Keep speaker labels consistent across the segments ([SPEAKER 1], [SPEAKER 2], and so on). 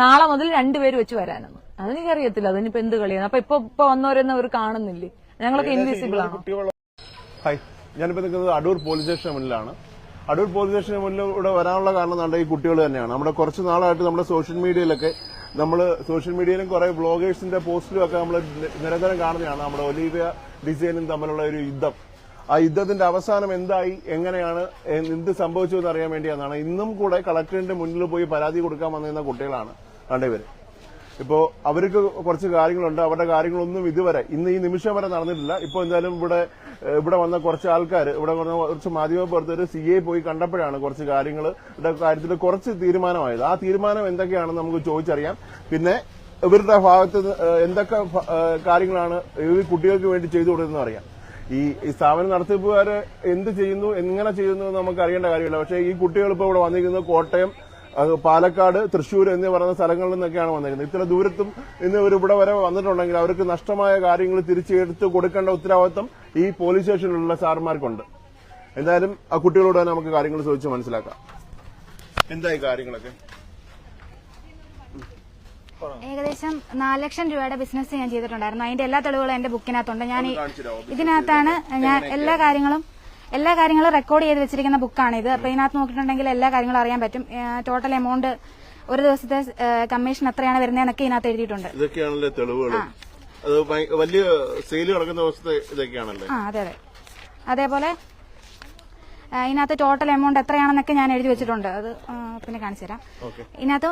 [SPEAKER 1] നാളെ മുതൽ രണ്ടുപേര് വെച്ച് വരാനെന്ന് അതെനിക്കറിയത്തില്ല. അതിനിപ്പോ എന്ത് കളിയാണ്? അപ്പൊ ഇപ്പൊ ഇപ്പൊ വന്നവരൊന്നും അവർ കാണുന്നില്ലേ? ഞങ്ങളൊക്കെ ഇൻവിസിബിൾ ആണ്?
[SPEAKER 2] ഹായ്. ഞാനിപ്പോ നിൽക്കുന്നത് അടൂർ പോലീസ് സ്റ്റേഷന് മുന്നിലാണ്. അടൂർ പോലീസ് സ്റ്റേഷന് മുന്നിൽ ഇവിടെ വരാനുള്ള കാരണം നമ്മുടെ ഈ കുട്ടികൾ തന്നെയാണ്. നമ്മുടെ കുറച്ച് നാളായിട്ട് നമ്മുടെ സോഷ്യൽ മീഡിയയിലൊക്കെ നമ്മൾ സോഷ്യൽ മീഡിയയിലും കുറെ ബ്ലോഗേഴ്സിന്റെ പോസ്റ്റിലും ഒക്കെ നമ്മൾ നിരന്തരം കാണുന്നതാണ് നമ്മുടെ ഒലീവിയ ഡിസൈനും തമ്മിലുള്ള ഒരു യുദ്ധം. ആ യുദ്ധത്തിന്റെ അവസാനം എന്തായി? എങ്ങനെയാണ്? എന്ത് സംഭവിച്ചു എന്ന് അറിയാൻ വേണ്ടിയാണ് ഇന്നും കൂടെ കളക്ടറിന്റെ മുന്നിൽ പോയി പരാതി കൊടുക്കാൻ വന്നിരുന്ന കുട്ടികളാണ്. രണ്ടുപേര് ഇപ്പോ അവർക്ക് കുറച്ച് കാര്യങ്ങളുണ്ട്. അവരുടെ കാര്യങ്ങളൊന്നും ഇതുവരെ ഇന്ന് ഈ നിമിഷം വരെ നടന്നിട്ടില്ല. ഇപ്പൊ എന്തായാലും ഇവിടെ ഇവിടെ വന്ന കുറച്ച് ആൾക്കാർ ഇവിടെ വന്ന കുറച്ച് മാധ്യമ പ്രവർത്തകർ സി എ പോയി കണ്ടപ്പോഴാണ് കുറച്ച് കാര്യങ്ങൾ കാര്യത്തിൽ കുറച്ച് തീരുമാനമായത്. ആ തീരുമാനം എന്തൊക്കെയാണെന്ന് നമുക്ക് ചോദിച്ചറിയാം. പിന്നെ ഇവരുടെ ഭാഗത്ത് എന്തൊക്കെ കാര്യങ്ങളാണ് ഈ കുട്ടികൾക്ക് വേണ്ടി ചെയ്തു കൊടുക്കുന്നതെന്ന് അറിയാം. ഈ സ്ഥാപനം നടത്തിപ്പുകാർ എന്ത് ചെയ്യുന്നു എങ്ങനെ ചെയ്യുന്നു നമുക്ക് അറിയേണ്ട കാര്യമില്ല. പക്ഷേ ഈ കുട്ടികൾ ഇപ്പോൾ ഇവിടെ വന്നിരിക്കുന്നത് കോട്ടയം പാലക്കാട് തൃശ്ശൂർ എന്നീ പറയുന്ന സ്ഥലങ്ങളിൽ നിന്നൊക്കെയാണ് വന്നിരിക്കുന്നത്. ഇത്ര ദൂരത്തും ഇന്ന് ഒരു ഇവിടെ വരെ വന്നിട്ടുണ്ടെങ്കിൽ അവർക്ക് നഷ്ടമായ കാര്യങ്ങൾ തിരിച്ചെടുത്ത് കൊടുക്കേണ്ട ഉത്തരവാദിത്വം ഈ പോലീസ് സ്റ്റേഷനിലുള്ള സാർമാർക്കുണ്ട്. എന്തായാലും ആ കുട്ടികളോട് തന്നെ നമുക്ക് കാര്യങ്ങൾ ചോദിച്ച് മനസ്സിലാക്കാം. എന്തായി കാര്യങ്ങളൊക്കെ?
[SPEAKER 3] ഏകദേശം നാല് ലക്ഷം രൂപയുടെ ബിസിനസ് ഞാൻ ചെയ്തിട്ടുണ്ടായിരുന്നു. അതിന്റെ എല്ലാ തെളിവുകളും എന്റെ ബുക്കിനകത്തുണ്ട് ഞാൻ ഇതിനകത്താണ് ഞാൻ എല്ലാ കാര്യങ്ങളും എല്ലാ കാര്യങ്ങളും റെക്കോർഡ് ചെയ്ത് വെച്ചിരിക്കുന്ന ബുക്കാണ് ഇത്. അപ്പൊ ഇതിനകത്ത് നോക്കിയിട്ടുണ്ടെങ്കിൽ എല്ലാ കാര്യങ്ങളും അറിയാൻ പറ്റും. ടോട്ടൽ എമൗണ്ട് ഒരു ദിവസത്തെ കമ്മീഷൻ എത്രയാണ് വരുന്നതെന്നൊക്കെ ഇതിനകത്ത് എഴുതിയിട്ടുണ്ട്.
[SPEAKER 2] ഇതൊക്കെയാണല്ലേ തെളിവുകൾ വലിയ സെയിൽ നടക്കുന്ന ദിവസത്തെ ഇതൊക്കെയാണല്ലേ?
[SPEAKER 3] ആ അതെ അതെ. അതേപോലെ ഇതിനകത്ത് ടോട്ടൽ എമൗണ്ട് എത്രയാണെന്നൊക്കെ ഞാൻ എഴുതി വെച്ചിട്ടുണ്ട്. അത് പിന്നെ കാണിച്ചു തരാം. ഇതിനകത്ത്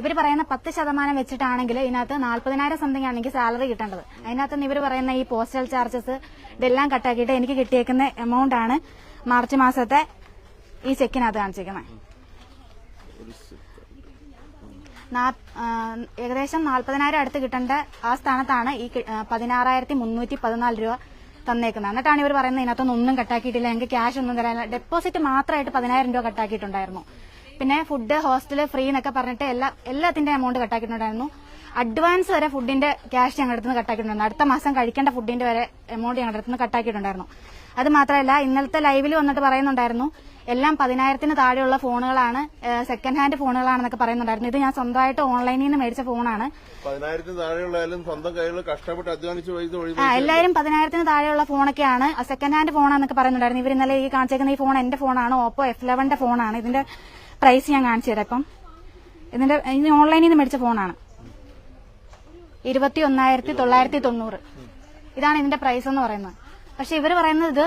[SPEAKER 3] ഇവർ പറയുന്ന പത്ത് ശതമാനം വെച്ചിട്ടാണെങ്കിൽ ഇതിനകത്ത് നാല്പതിനായിരം സംതിങ് ആണെങ്കിൽ സാലറി കിട്ടേണ്ടത്. അതിനകത്ത് ഇവർ പറയുന്ന ഈ പോസ്റ്റൽ ചാർജസ് ഇതെല്ലാം കട്ടാക്കിയിട്ട് എനിക്ക് കിട്ടിയേക്കുന്ന എമൗണ്ട് ആണ് മാർച്ച് മാസത്തെ ഈ ചെക്കിനകത്ത് കാണിച്ചിരിക്കുന്നത് ഏകദേശം നാൽപ്പതിനായിരം അടുത്ത് കിട്ടേണ്ട ആ സ്ഥാനത്താണ് ഈ പതിനാറായിരത്തി മുന്നൂറ്റി പതിനാല് രൂപ തന്നേക്കുന്നത് എന്നിട്ടാണ് ഇവർ പറയുന്നത് ഇതിനകത്തൊന്നും കട്ടാക്കിയിട്ടില്ല. ഞങ്ങൾക്ക് ക്യാഷ് ഒന്നും തരാനില്ല. ഡെപ്പോസിറ്റ് മാത്രമായിട്ട് പതിനായിരം രൂപ കട്ടാക്കിയിട്ടുണ്ടായിരുന്നു. പിന്നെ ഫുഡ് ഹോസ്റ്റൽ ഫ്രീ എന്നൊക്കെ പറഞ്ഞിട്ട് എല്ലാ എല്ലാത്തിന്റെ എമൗണ്ട് കട്ടാക്കിയിട്ടുണ്ടായിരുന്നു. അഡ്വാൻസ് വരെ ഫുഡിന്റെ ക്യാഷ് ഞങ്ങളുടെ നിന്ന് കട്ടാക്കിയിട്ടുണ്ടായിരുന്നു. അടുത്ത മാസം കഴിക്കേണ്ട ഫുഡിന്റെ വരെ എമൗണ്ട് ഞങ്ങളുടെ അടുത്ത് നിന്ന് കട്ടാക്കിയിട്ടുണ്ടായിരുന്നു. അത് മാത്രമല്ല ഇന്നലത്തെ ലൈവിൽ വന്നിട്ട് പറയുന്നുണ്ടായിരുന്നു എല്ലാം പതിനായിരത്തിന് താഴെയുള്ള ഫോണുകളാണ് സെക്കൻഡ് ഹാൻഡ് ഫോണുകളാണെന്നൊക്കെ പറയുന്നുണ്ടായിരുന്നു. ഇത് ഞാൻ സ്വന്തമായിട്ട് ഓൺലൈനിൽ നിന്ന് മേടിച്ച ഫോണാണ്. എല്ലാവരും പതിനായിരത്തിന് താഴെയുള്ള ഫോണൊക്കെയാണ്. സെക്കൻഡ് ഹാൻഡ് ഫോണാന്നൊക്കെ പറയുന്നുണ്ടായിരുന്നു. ഇവർ ഇന്നലെ ഈ കാണിച്ചേക്കുന്ന ഈ ഫോൺ എന്റെ ഫോണാണ്. ഓപ്പോ എഫ് ലെവന്റെ ഫോണാണ്. ഇതിന്റെ പ്രൈസ് ഞാൻ കാണിച്ചു തരാം ഇപ്പം. ഇതിന്റെ ഇനി ഓൺലൈനിൽ നിന്ന് മേടിച്ച ഫോണാണ്. ഇരുപത്തി ഒന്നായിരത്തി തൊള്ളായിരത്തി തൊണ്ണൂറ്. ഇതാണ് ഇതിന്റെ പ്രൈസ് എന്ന് പറയുന്നത്. പക്ഷെ ഇവർ പറയുന്നത് ഇത്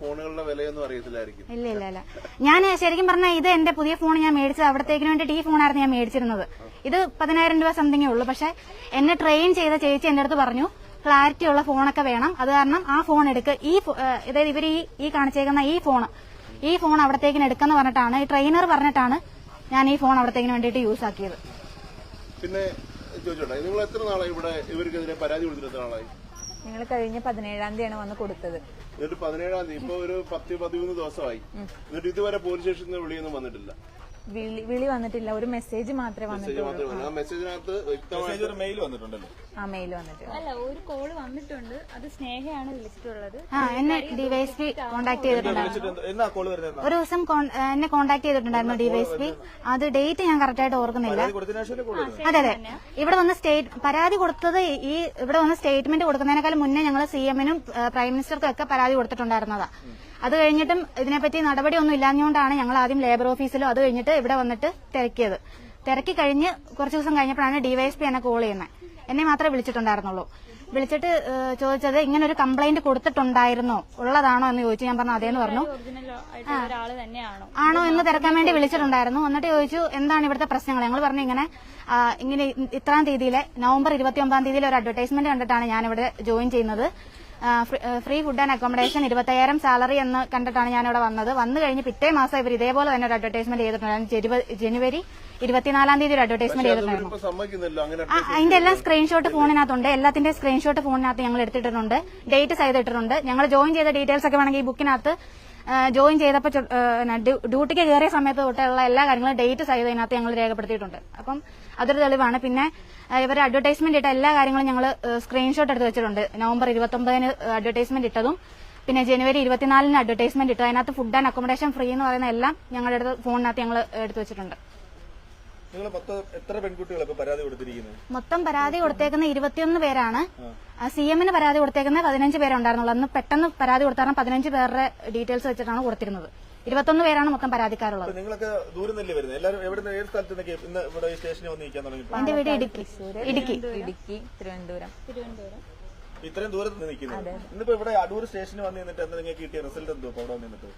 [SPEAKER 2] ഫോണുകളുടെ വിലയൊന്നും അറിയത്തില്ലായിരിക്കും.
[SPEAKER 3] ഇല്ല ഇല്ല ഇല്ല. ഞാൻ ശരിക്കും പറഞ്ഞാൽ ഇത് എന്റെ പുതിയ ഫോൺ ഞാൻ മേടിച്ചത് അവിടത്തേക്കിന് വേണ്ടിയിട്ട് ഈ ഫോണായിരുന്നു ഞാൻ മേടിച്ചിരുന്നത്. ഇത് പതിനായിരം രൂപ സംതിങ്ങേ ഉള്ളൂ. പക്ഷെ എന്നെ ട്രെയിൻ ചെയ്ത ചേച്ചി എന്റെ അടുത്ത് പറഞ്ഞു ക്ലാരിറ്റി ഉള്ള ഫോണൊക്കെ വേണം. അത് കാരണം ആ ഫോൺ എടുക്ക്. ഈ അതായത് ഇവർ ഈ ഈ കാണിച്ചേക്കുന്ന ഈ ഫോൺ ഈ ഫോൺ അവിടത്തേക്കിന് എടുക്കാന്ന് പറഞ്ഞിട്ടാണ് ഈ ട്രെയിനർ പറഞ്ഞിട്ടാണ് ഞാൻ ഈ ഫോൺ അവിടത്തേക്കിന് വേണ്ടിയിട്ട് യൂസ് ആക്കിയത്.
[SPEAKER 2] പിന്നെ ചോദിച്ചോട്ടെ നിങ്ങൾ എത്ര നാളായി ഇവിടെ ഇവർക്കെതിരെ പരാതി കൊടുത്തിട്ട് എത്ര നാളായി?
[SPEAKER 1] ഞങ്ങൾ കഴിഞ്ഞ പതിനേഴാം തീയതിയാണ് വന്ന് കൊടുത്തത്.
[SPEAKER 2] എന്നിട്ട് പതിനേഴാം തീയതി ഇപ്പൊ ഒരു പത്ത് പതിമൂന്ന് ദിവസമായി. എന്നിട്ട് ഇതുവരെ പോലീസ് സ്റ്റേഷനിൽ വിളിയൊന്നും വന്നിട്ടില്ല.
[SPEAKER 1] വിളി വിളി വന്നിട്ടില്ല. ഒരു മെസ്സേജ് മാത്രമേ
[SPEAKER 2] മെസ്സേജ്
[SPEAKER 1] വന്നിട്ടുള്ളൂ.
[SPEAKER 2] ആ മെസ്സേജിനകത്ത് വ്യക്തമായിട്ട്
[SPEAKER 4] ഒരു മെയിൽ വന്നിട്ടുണ്ടല്ലോ.
[SPEAKER 1] ആ മെയിൽ വന്നിട്ട്
[SPEAKER 5] അല്ല ഒരു കോൾ വന്നിട്ടുണ്ട്. അത് സ്നേഹയാണ് വിളിച്ചിട്ടുള്ളത്
[SPEAKER 3] ആ എന്നെ ഡിവൈഎസ്പി കോണ്ടാക്ട് ചെയ്തിട്ടുണ്ടായിരുന്നു.
[SPEAKER 4] എന്ത്- എന്നാ കോൾ വരുന്നത്
[SPEAKER 3] ഒരു ദിവസം കോൺ- ഏഹ് എന്നെ കോണ്ടാക്ട് ചെയ്തിട്ടുണ്ടായിരുന്നു ഡിവൈഎസ്പി അത് ഡേറ്റ് ഞാൻ കറക്റ്റ് ആയിട്ട് ഓർക്കുന്നില്ല.
[SPEAKER 4] കൊടുത്തതിന് ശേഷം കോൾ വരുന്നത്
[SPEAKER 3] അതെ അതെ. ഇവിടെ വന്ന് സ്റ്റേറ്റ് പരാതി കൊടുത്തത് ഈ ഇവിടെ വന്ന് സ്റ്റേറ്റ്മെന്റ് കൊടുക്കുന്നതിനേക്കാൾ മുന്നേ ഞങ്ങൾ സി എമ്മിനും പ്രൈം മിനിസ്റ്റർക്കും ഒക്കെ പരാതി കൊടുത്തിട്ടുണ്ടായിരുന്നതാ. അത് കഴിഞ്ഞിട്ടും ഇതിനെപ്പറ്റി നടപടി ഒന്നും ഇല്ലാഞ്ഞുകൊണ്ടാണ് ഞങ്ങൾ ആദ്യം ലേബർ ഓഫീസിലോ അത് കഴിഞ്ഞിട്ട് ഇവിടെ വന്നിട്ട് തിരക്കിയത്. തിരക്കി കഴിഞ്ഞ് കുറച്ച് ദിവസം കഴിഞ്ഞപ്പോഴാണ് ഡിവൈഎസ്പി എന്നെ കോൾ ചെയ്യുന്നത് എന്നെ മാത്രമേ വിളിച്ചിട്ടുണ്ടായിരുന്നുള്ളൂ. വിളിച്ചിട്ട് ചോദിച്ചത് ഇങ്ങനെ ഒരു കംപ്ലൈന്റ് കൊടുത്തിട്ടുണ്ടായിരുന്നോ? ഉള്ളതാണോ എന്ന് ചോദിച്ചു. ഞാൻ പറഞ്ഞു അതേന്ന് പറഞ്ഞു. ആണോ എന്ന് തിരക്കാൻ വേണ്ടി വിളിച്ചിട്ടുണ്ടായിരുന്നു. എന്നിട്ട് ചോദിച്ചു എന്താണ് ഇവിടുത്തെ പ്രശ്നങ്ങൾ? ഞങ്ങൾ പറഞ്ഞു ഇങ്ങനെ ഇങ്ങനെ ഇത്രാം തീയതിയിലെ നവംബർ ഇരുപത്തി ഒമ്പതാം തീയതിയിൽ ഒരു അഡ്വർടൈസ്മെന്റ് കണ്ടിട്ടാണ് ഞാൻ ഇവിടെ ജോയിൻ ചെയ്യുന്നത്. ഫ്രീ- ഫുഡ് ആൻഡ് അക്കോമഡേഷൻ ഇരുപത്തയ്യായിരം സാലറി എന്ന് കണ്ടിട്ടാണ് ഞാൻ ഇവിടെ വന്നത്. വന്നു കഴിഞ്ഞ് പിറ്റേ മാസം ഇവർ ഇതേപോലെ തന്നെ ഒരു അഡ്വർടൈസ്മെന്റ് ചെയ്തിട്ടുണ്ടായിരുന്നു ജനുവ- ജനുവരി ഇരുപത്തിനാലാം തീയതി ഒരു അഡ്വർടൈസ്മെന്റ് ചെയ്തിട്ടുണ്ടായിരുന്നു. അതിന്റെ എല്ലാം സ്ക്രീൻഷോട്ട് ഫോണിനകത്തുണ്ട് എല്ലാത്തിന്റെ സ്ക്രീൻഷോട്ട് ഫോണിനകത്ത് ഞങ്ങൾ എടുത്തിട്ടുണ്ട് ഡേറ്റ് സൈഡ് ഇട്ടിട്ടുണ്ട് ഞങ്ങൾ ജോയിൻ ചെയ്ത ഡീറ്റെയിൽസ് ഒക്കെ വേണമെങ്കിൽ ഈ ബുക്കിനകത്ത് ജോയിൻ ചെയ്തപ്പോൾ ഡ്യൂട്ടിക്ക് കയറിയ സമയത്ത് തൊട്ടുള്ള എല്ലാ കാര്യങ്ങളും ഡേറ്റ് ഇതിനകത്ത് ഞങ്ങൾ രേഖപ്പെടുത്തിയിട്ടുണ്ട്. അപ്പം അതൊരു തെളിവാണ്. പിന്നെ ഇവർ അഡ്വർടൈസ്മെന്റ് ഇട്ട എല്ലാ കാര്യങ്ങളും ഞങ്ങൾ സ്ക്രീൻഷോട്ട് എടുത്ത് വെച്ചിട്ടുണ്ട്. നവംബർ ഇരുപത്തൊമ്പതിന് അഡ്വർടൈസ്മെന്റ് ഇട്ടതും പിന്നെ ജനുവരി ഇരുപത്തിനാലിന് അഡ്വർടൈസ്മെന്റ് ഇട്ടു അതിനകത്ത് ഫുഡ് ആൻഡ് അക്കോമഡേഷൻ ഫ്രീ എന്ന് പറയുന്ന എല്ലാം ഞങ്ങളുടെ അടുത്ത് ഫോണിനകത്ത് ഞങ്ങൾ എടുത്തു വെച്ചിട്ടുണ്ട്.
[SPEAKER 4] മൊത്തം പരാതി
[SPEAKER 3] കൊടുത്തേക്കുന്ന ഇരുപത്തിയൊന്ന് പേരാണ്. സി എമ്മിന് പരാതി കൊടുത്തേക്കുന്ന പതിനഞ്ച് പേരുണ്ടായിരുന്നുള്ളൂ. അന്ന് പെട്ടെന്ന് പരാതി കൊടുത്താൽ പതിനഞ്ച് പേരുടെ ഡീറ്റെയിൽസ് വെച്ചിട്ടാണ് കൊടുത്തിരുന്നത്. ഇരുപത്തൊന്ന് പേരാണ് മൊത്തം പരാതിക്കാരുള്ളത്.
[SPEAKER 4] നിങ്ങൾക്ക് നിങ്ങളൊക്കെ ദൂരം തന്നെ വരുന്നത്? എല്ലാവരും എവിടെ ഏത് സ്ഥലത്ത് നിന്നൊക്കെ ഇന്ന് ഇവിടെ ഈ സ്റ്റേഷനിൽ വന്ന് നിൽക്കാൻ തുടങ്ങി
[SPEAKER 3] എന്റെ വീട് ഇടുക്കി. ഇടുക്കി.
[SPEAKER 1] ഇടുക്കി തിരുവനന്തപുരം.
[SPEAKER 5] തിരുവനന്തപുരം
[SPEAKER 4] ഇത്രയും ദൂരത്ത് നിന്ന് നിൽക്കുന്നത് ഇന്നിപ്പോ ഇവിടെ അടൂർ സ്റ്റേഷനിൽ വന്ന് നിന്നിട്ട് എന്താ നിങ്ങൾക്ക് കിട്ടിയ റിസൾട്ട് എന്തോ? അവിടെ നിന്നിട്ട്?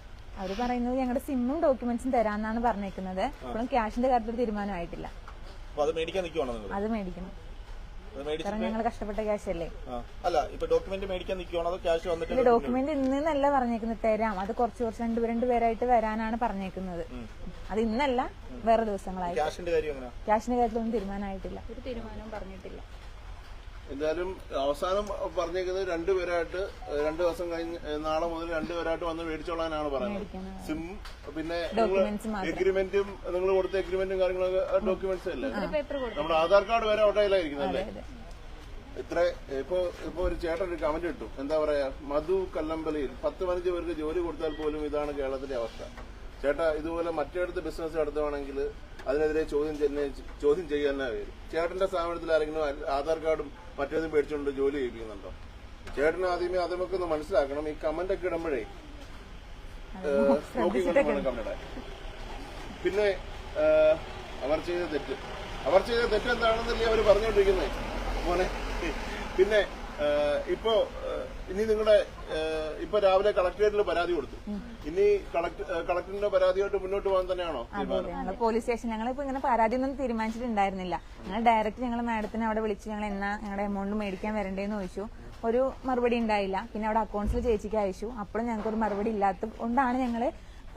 [SPEAKER 1] അവർ പറയുന്നത് ഞങ്ങളുടെ സിമ്മും ഡോക്യുമെന്റ്സും തരാന്നാണ് പറഞ്ഞേക്കുന്നത്. ഇപ്പോഴും ക്യാഷിന്റെ കാര്യത്തിൽ തീരുമാനമായിട്ടില്ല.
[SPEAKER 4] അത് മേടിക്കാൻ നിൽക്കുവാണോ നിങ്ങൾ
[SPEAKER 1] അത് മേടിക്കണം. കാരണം ഞങ്ങൾ കഷ്ടപ്പെട്ട ക്യാഷ് അല്ലേ.
[SPEAKER 4] അല്ല ഇപ്പൊ ഡോക്യുമെന്റ് മേടിക്കാൻ നിൽക്കുവാണോ അതോ ക്യാഷ് വന്നിട്ട്
[SPEAKER 1] ഡോക്യുമെന്റ് ഇന്നല്ല പറഞ്ഞേക്കുന്നത്. തരാം. അത് കുറച്ച് കുറച്ച് രണ്ട് രണ്ട് പേരായിട്ട് വരാനാണ് പറഞ്ഞേക്കുന്നത്. അത് ഇന്നല്ല വേറെ ദിവസങ്ങളായി
[SPEAKER 4] ക്യാഷിന്റെ
[SPEAKER 1] കാര്യത്തിലൊന്നും തീരുമാനമായിട്ടില്ല.
[SPEAKER 5] ഒരു തീരുമാനവും പറഞ്ഞിട്ടില്ല.
[SPEAKER 2] എന്തായാലും അവസാനം പറഞ്ഞേക്കുന്നത് രണ്ടുപേരായിട്ട് രണ്ടു ദിവസം കഴിഞ്ഞ് നാളെ മുതൽ രണ്ടുപേരായിട്ട് വന്ന് മേടിച്ചോളാനാണ് പറയുന്നത്. സിം പിന്നെ. എഗ്രിമെന്റും നിങ്ങൾ കൊടുത്ത എഗ്രിമെന്റും കാര്യങ്ങളൊക്കെ ഡോക്യുമെന്റ്സ് അല്ലേ? നമ്മുടെ ആധാർ കാർഡ് വരെ ഒട്ടയിലായിരിക്കുന്നത് അല്ലേ ഇത്ര ഇപ്പൊ ഇപ്പൊ ഒരു ചേട്ടൻ ഒരു കമന്റ് ഇട്ടു. എന്താ പറയാ മധു കല്ലമ്പലയിൽ പത്ത് പതിനഞ്ച് പേർക്ക് ജോലി കൊടുത്താൽ പോലും ഇതാണ് കേരളത്തിന്റെ അവസ്ഥ. ചേട്ടാ ഇതുപോലെ മറ്റേടത്ത് ബിസിനസ് നടത്തുവാണെങ്കിൽ അതിനെതിരെ ചോദ്യം ചോദ്യം ചെയ്യാൻ വരും. ചേട്ടന്റെ സ്ഥാപനത്തിൽ ആരെങ്കിലും ആധാർ കാർഡും മറ്റേതും മേടിച്ചുകൊണ്ട് ജോലി ചെയ്യിപ്പിക്കുന്നുണ്ടോ? ചേട്ടന് ആദ്യമേ അതൊക്കെ ഒന്ന് മനസ്സിലാക്കണം. ഈ കമന്റ് ഒക്കെ ഇടുമ്പോഴേ നോക്കിക്കൊണ്ട് വേണം കമന്റ് പിന്നെ അവർ ചെയ്ത തെറ്റ്. അവർ ചെയ്ത തെറ്റ് എന്താണെന്നല്ലേ അവർ പറഞ്ഞുകൊണ്ടിരിക്കുന്നത് മോനെ. പിന്നെ ഇപ്പോ ഇനി നിങ്ങളുടെ ഇപ്പൊ രാവിലെ കളക്ടറേറ്റിൽ പരാതി കൊടുത്തു. ഇനി കളക്ടറിന്റെ പരാതിയായിട്ട് മുന്നോട്ട് പോകാൻ തന്നെയാണോ
[SPEAKER 1] ഞങ്ങൾ പോലീസ് സ്റ്റേഷൻ ഞങ്ങൾ ഇപ്പൊ ഇങ്ങനെ പരാതി ഒന്നും തീരുമാനിച്ചിട്ടുണ്ടായിരുന്നില്ല. ഞങ്ങൾ ഡയറക്റ്റ് ഞങ്ങൾ മാഡത്തിനെ അവിടെ വിളിച്ച് ഞങ്ങൾ എന്നാ ഞങ്ങളുടെ എമൗണ്ട് മേടിക്കാൻ വരണ്ടേന്ന് ചോദിച്ചു. ഒരു മറുപടി ഉണ്ടായില്ല. പിന്നെ അവിടെ അക്കൗണ്ട്സിൽ ചേച്ചിക്ക് അയച്ചു. അപ്പോഴും ഞങ്ങൾക്ക് ഒരു മറുപടി ഇല്ലാത്ത കൊണ്ടാണ് ഞങ്ങൾ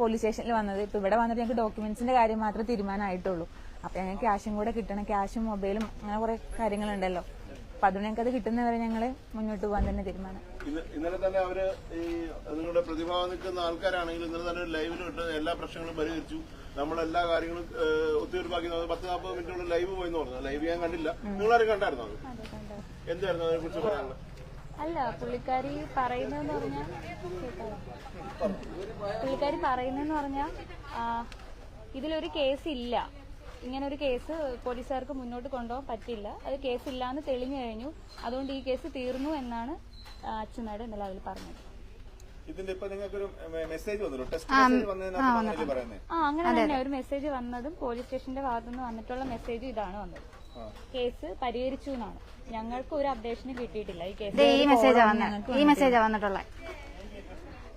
[SPEAKER 1] പോലീസ് സ്റ്റേഷനിൽ വന്നത്. ഇപ്പൊ ഇവിടെ വന്നിട്ട് ഞങ്ങൾക്ക് ഡോക്യുമെന്റ്സിന്റെ കാര്യം മാത്രമേ തീരുമാനമായിട്ടുള്ളൂ. അപ്പൊ ഞങ്ങൾക്ക് ക്യാഷും കൂടെ കിട്ടണം. ക്യാഷും മൊബൈലും അങ്ങനെ കുറെ കാര്യങ്ങളുണ്ടല്ലോ. അപ്പൊ അതുകൊണ്ട് ഞങ്ങൾക്ക് അത് കിട്ടുന്നവരെ ഞങ്ങൾ മുന്നോട്ട് പോകാൻ തന്നെ തീരുമാനം.
[SPEAKER 2] ഇന്നലെ തന്നെ അവർ ഈ നിങ്ങളുടെ പ്രതിഭാഗം നിൽക്കുന്ന ആൾക്കാരാണെങ്കിൽ ഇന്നലെ തന്നെ ലൈവിൽ ഇട്ട് എല്ലാ പ്രശ്നങ്ങളും പരിഹരിച്ചു. നമ്മളെല്ലാ കാര്യങ്ങളും ഒത്തുതീർപ്പാക്കി പത്ത് നാൽപ്പത് മിനിറ്റോളം ലൈവ് പോയെന്ന് പറഞ്ഞു. ലൈവ് ഞാൻ കണ്ടില്ല. നിങ്ങളാരും കണ്ടായിരുന്നോ എന്തായിരുന്നു അതിനെ കുറിച്ച് പറയാനുള്ളത്?
[SPEAKER 5] അല്ല പുള്ളിക്കാരി പറയുന്നതെന്ന് പറഞ്ഞാൽ പുള്ളിക്കാരി പറയുന്നതെന്ന് പറഞ്ഞാൽ ഇതിലൊരു കേസ് ഇല്ല ഇങ്ങനെ ഒരു കേസ് പോലീസുകാർക്ക് മുന്നോട്ട് കൊണ്ടുപോകാൻ പറ്റില്ല. അത് കേസ് ഇല്ലാന്ന് തെളിഞ്ഞു കഴിഞ്ഞു. അതുകൊണ്ട് ഈ കേസ് തീർന്നു എന്നാണ് അച്ഛനാട് ഇന്നലെ അവർ പറഞ്ഞത്.
[SPEAKER 4] ഇതിന്റെ ഇപ്പൊ നിങ്ങൾക്കൊരു മെസ്സേജ് വന്നല്ലോ ടെസ്റ്റ് മെസ്സേജ് വന്നതിനകത്ത്
[SPEAKER 5] ആ അങ്ങനെ തന്നെ ഒരു മെസ്സേജ് വന്നതും പോലീസ് സ്റ്റേഷന്റെ ഭാഗത്തുനിന്ന് വന്നിട്ടുള്ള മെസ്സേജ് ഇതാണ് വന്നത്. കേസ് പരിഹരിച്ചു എന്നാണ്. ഞങ്ങൾക്ക് ഒരു അപ്ഡേഷനും കിട്ടിയിട്ടില്ല. ഈ കേസ്
[SPEAKER 3] ദേ ഈ മെസ്സേജാ വന്നത് ഈ മെസ്സേജാ വന്നിട്ടുള്ള.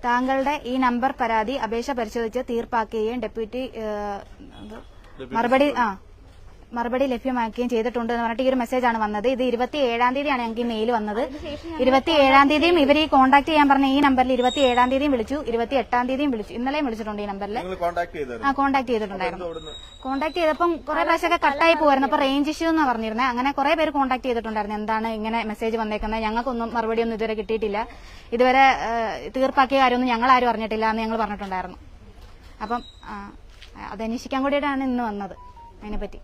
[SPEAKER 3] താങ്കളുടെ ഈ നമ്പർ പരാതി അപേക്ഷ പരിശോധിച്ച് തീർപ്പാക്കുകയും ഡെപ്യൂട്ടി? മറുപടി ആ മറുപടി ലഭ്യമാക്കുകയും ചെയ്തിട്ടുണ്ട് എന്ന് പറഞ്ഞിട്ട് ഈ ഒരു ആണ് വന്നത്. ഇത് ഇരുപത്തി ഏഴാം തീയതിയാണ് ഞങ്ങൾക്ക് ഈ മെയിൽ വന്നത്. ഇരുപത്തി ഏഴാം തീയതിയും ഇവർ ഈ കോൺടാക്ട് ചെയ്യാൻ പറഞ്ഞ ഈ നമ്പറിൽ ഇരുപത്തി ഏഴാം തീയതിയും വിളിച്ചു. ഇരുപത്തി എട്ടാം തീയതിയും വിളിച്ചു. ഇന്നലെയും വിളിച്ചിട്ടുണ്ട് ഈ നമ്പറിൽ ആ കോൺടാക്ട് ചെയ്തിട്ടുണ്ടായിരുന്നു. കോൺടാക്ട് ചെയ്തപ്പം കുറെ പ്രാവശ്യമൊക്കെ കട്ടായി പോയിരുന്നു അപ്പൊ റേഞ്ച് ഇഷ്യൂ എന്ന് പറഞ്ഞിരുന്നത് അങ്ങനെ കുറെ പേര് കോൺടാക്ട് ചെയ്തിട്ടുണ്ടായിരുന്നു. എന്താണ് ഇങ്ങനെ മെസ്സേജ് വന്നേക്കുന്നത്? ഞങ്ങൾക്കൊന്നും മറുപടി ഒന്നും ഇതുവരെ കിട്ടിയിട്ടില്ല. ഇതുവരെ തീർപ്പാക്കിയ കാര്യമൊന്നും ഞങ്ങൾ ആരും അറിഞ്ഞിട്ടില്ല എന്ന് ഞങ്ങൾ പറഞ്ഞിട്ടുണ്ടായിരുന്നു. അപ്പം ആ, അതന്വേഷിക്കാൻ കൂടിയിട്ടാണ് ഇന്ന് വന്നത് അതിനെ
[SPEAKER 2] പറ്റി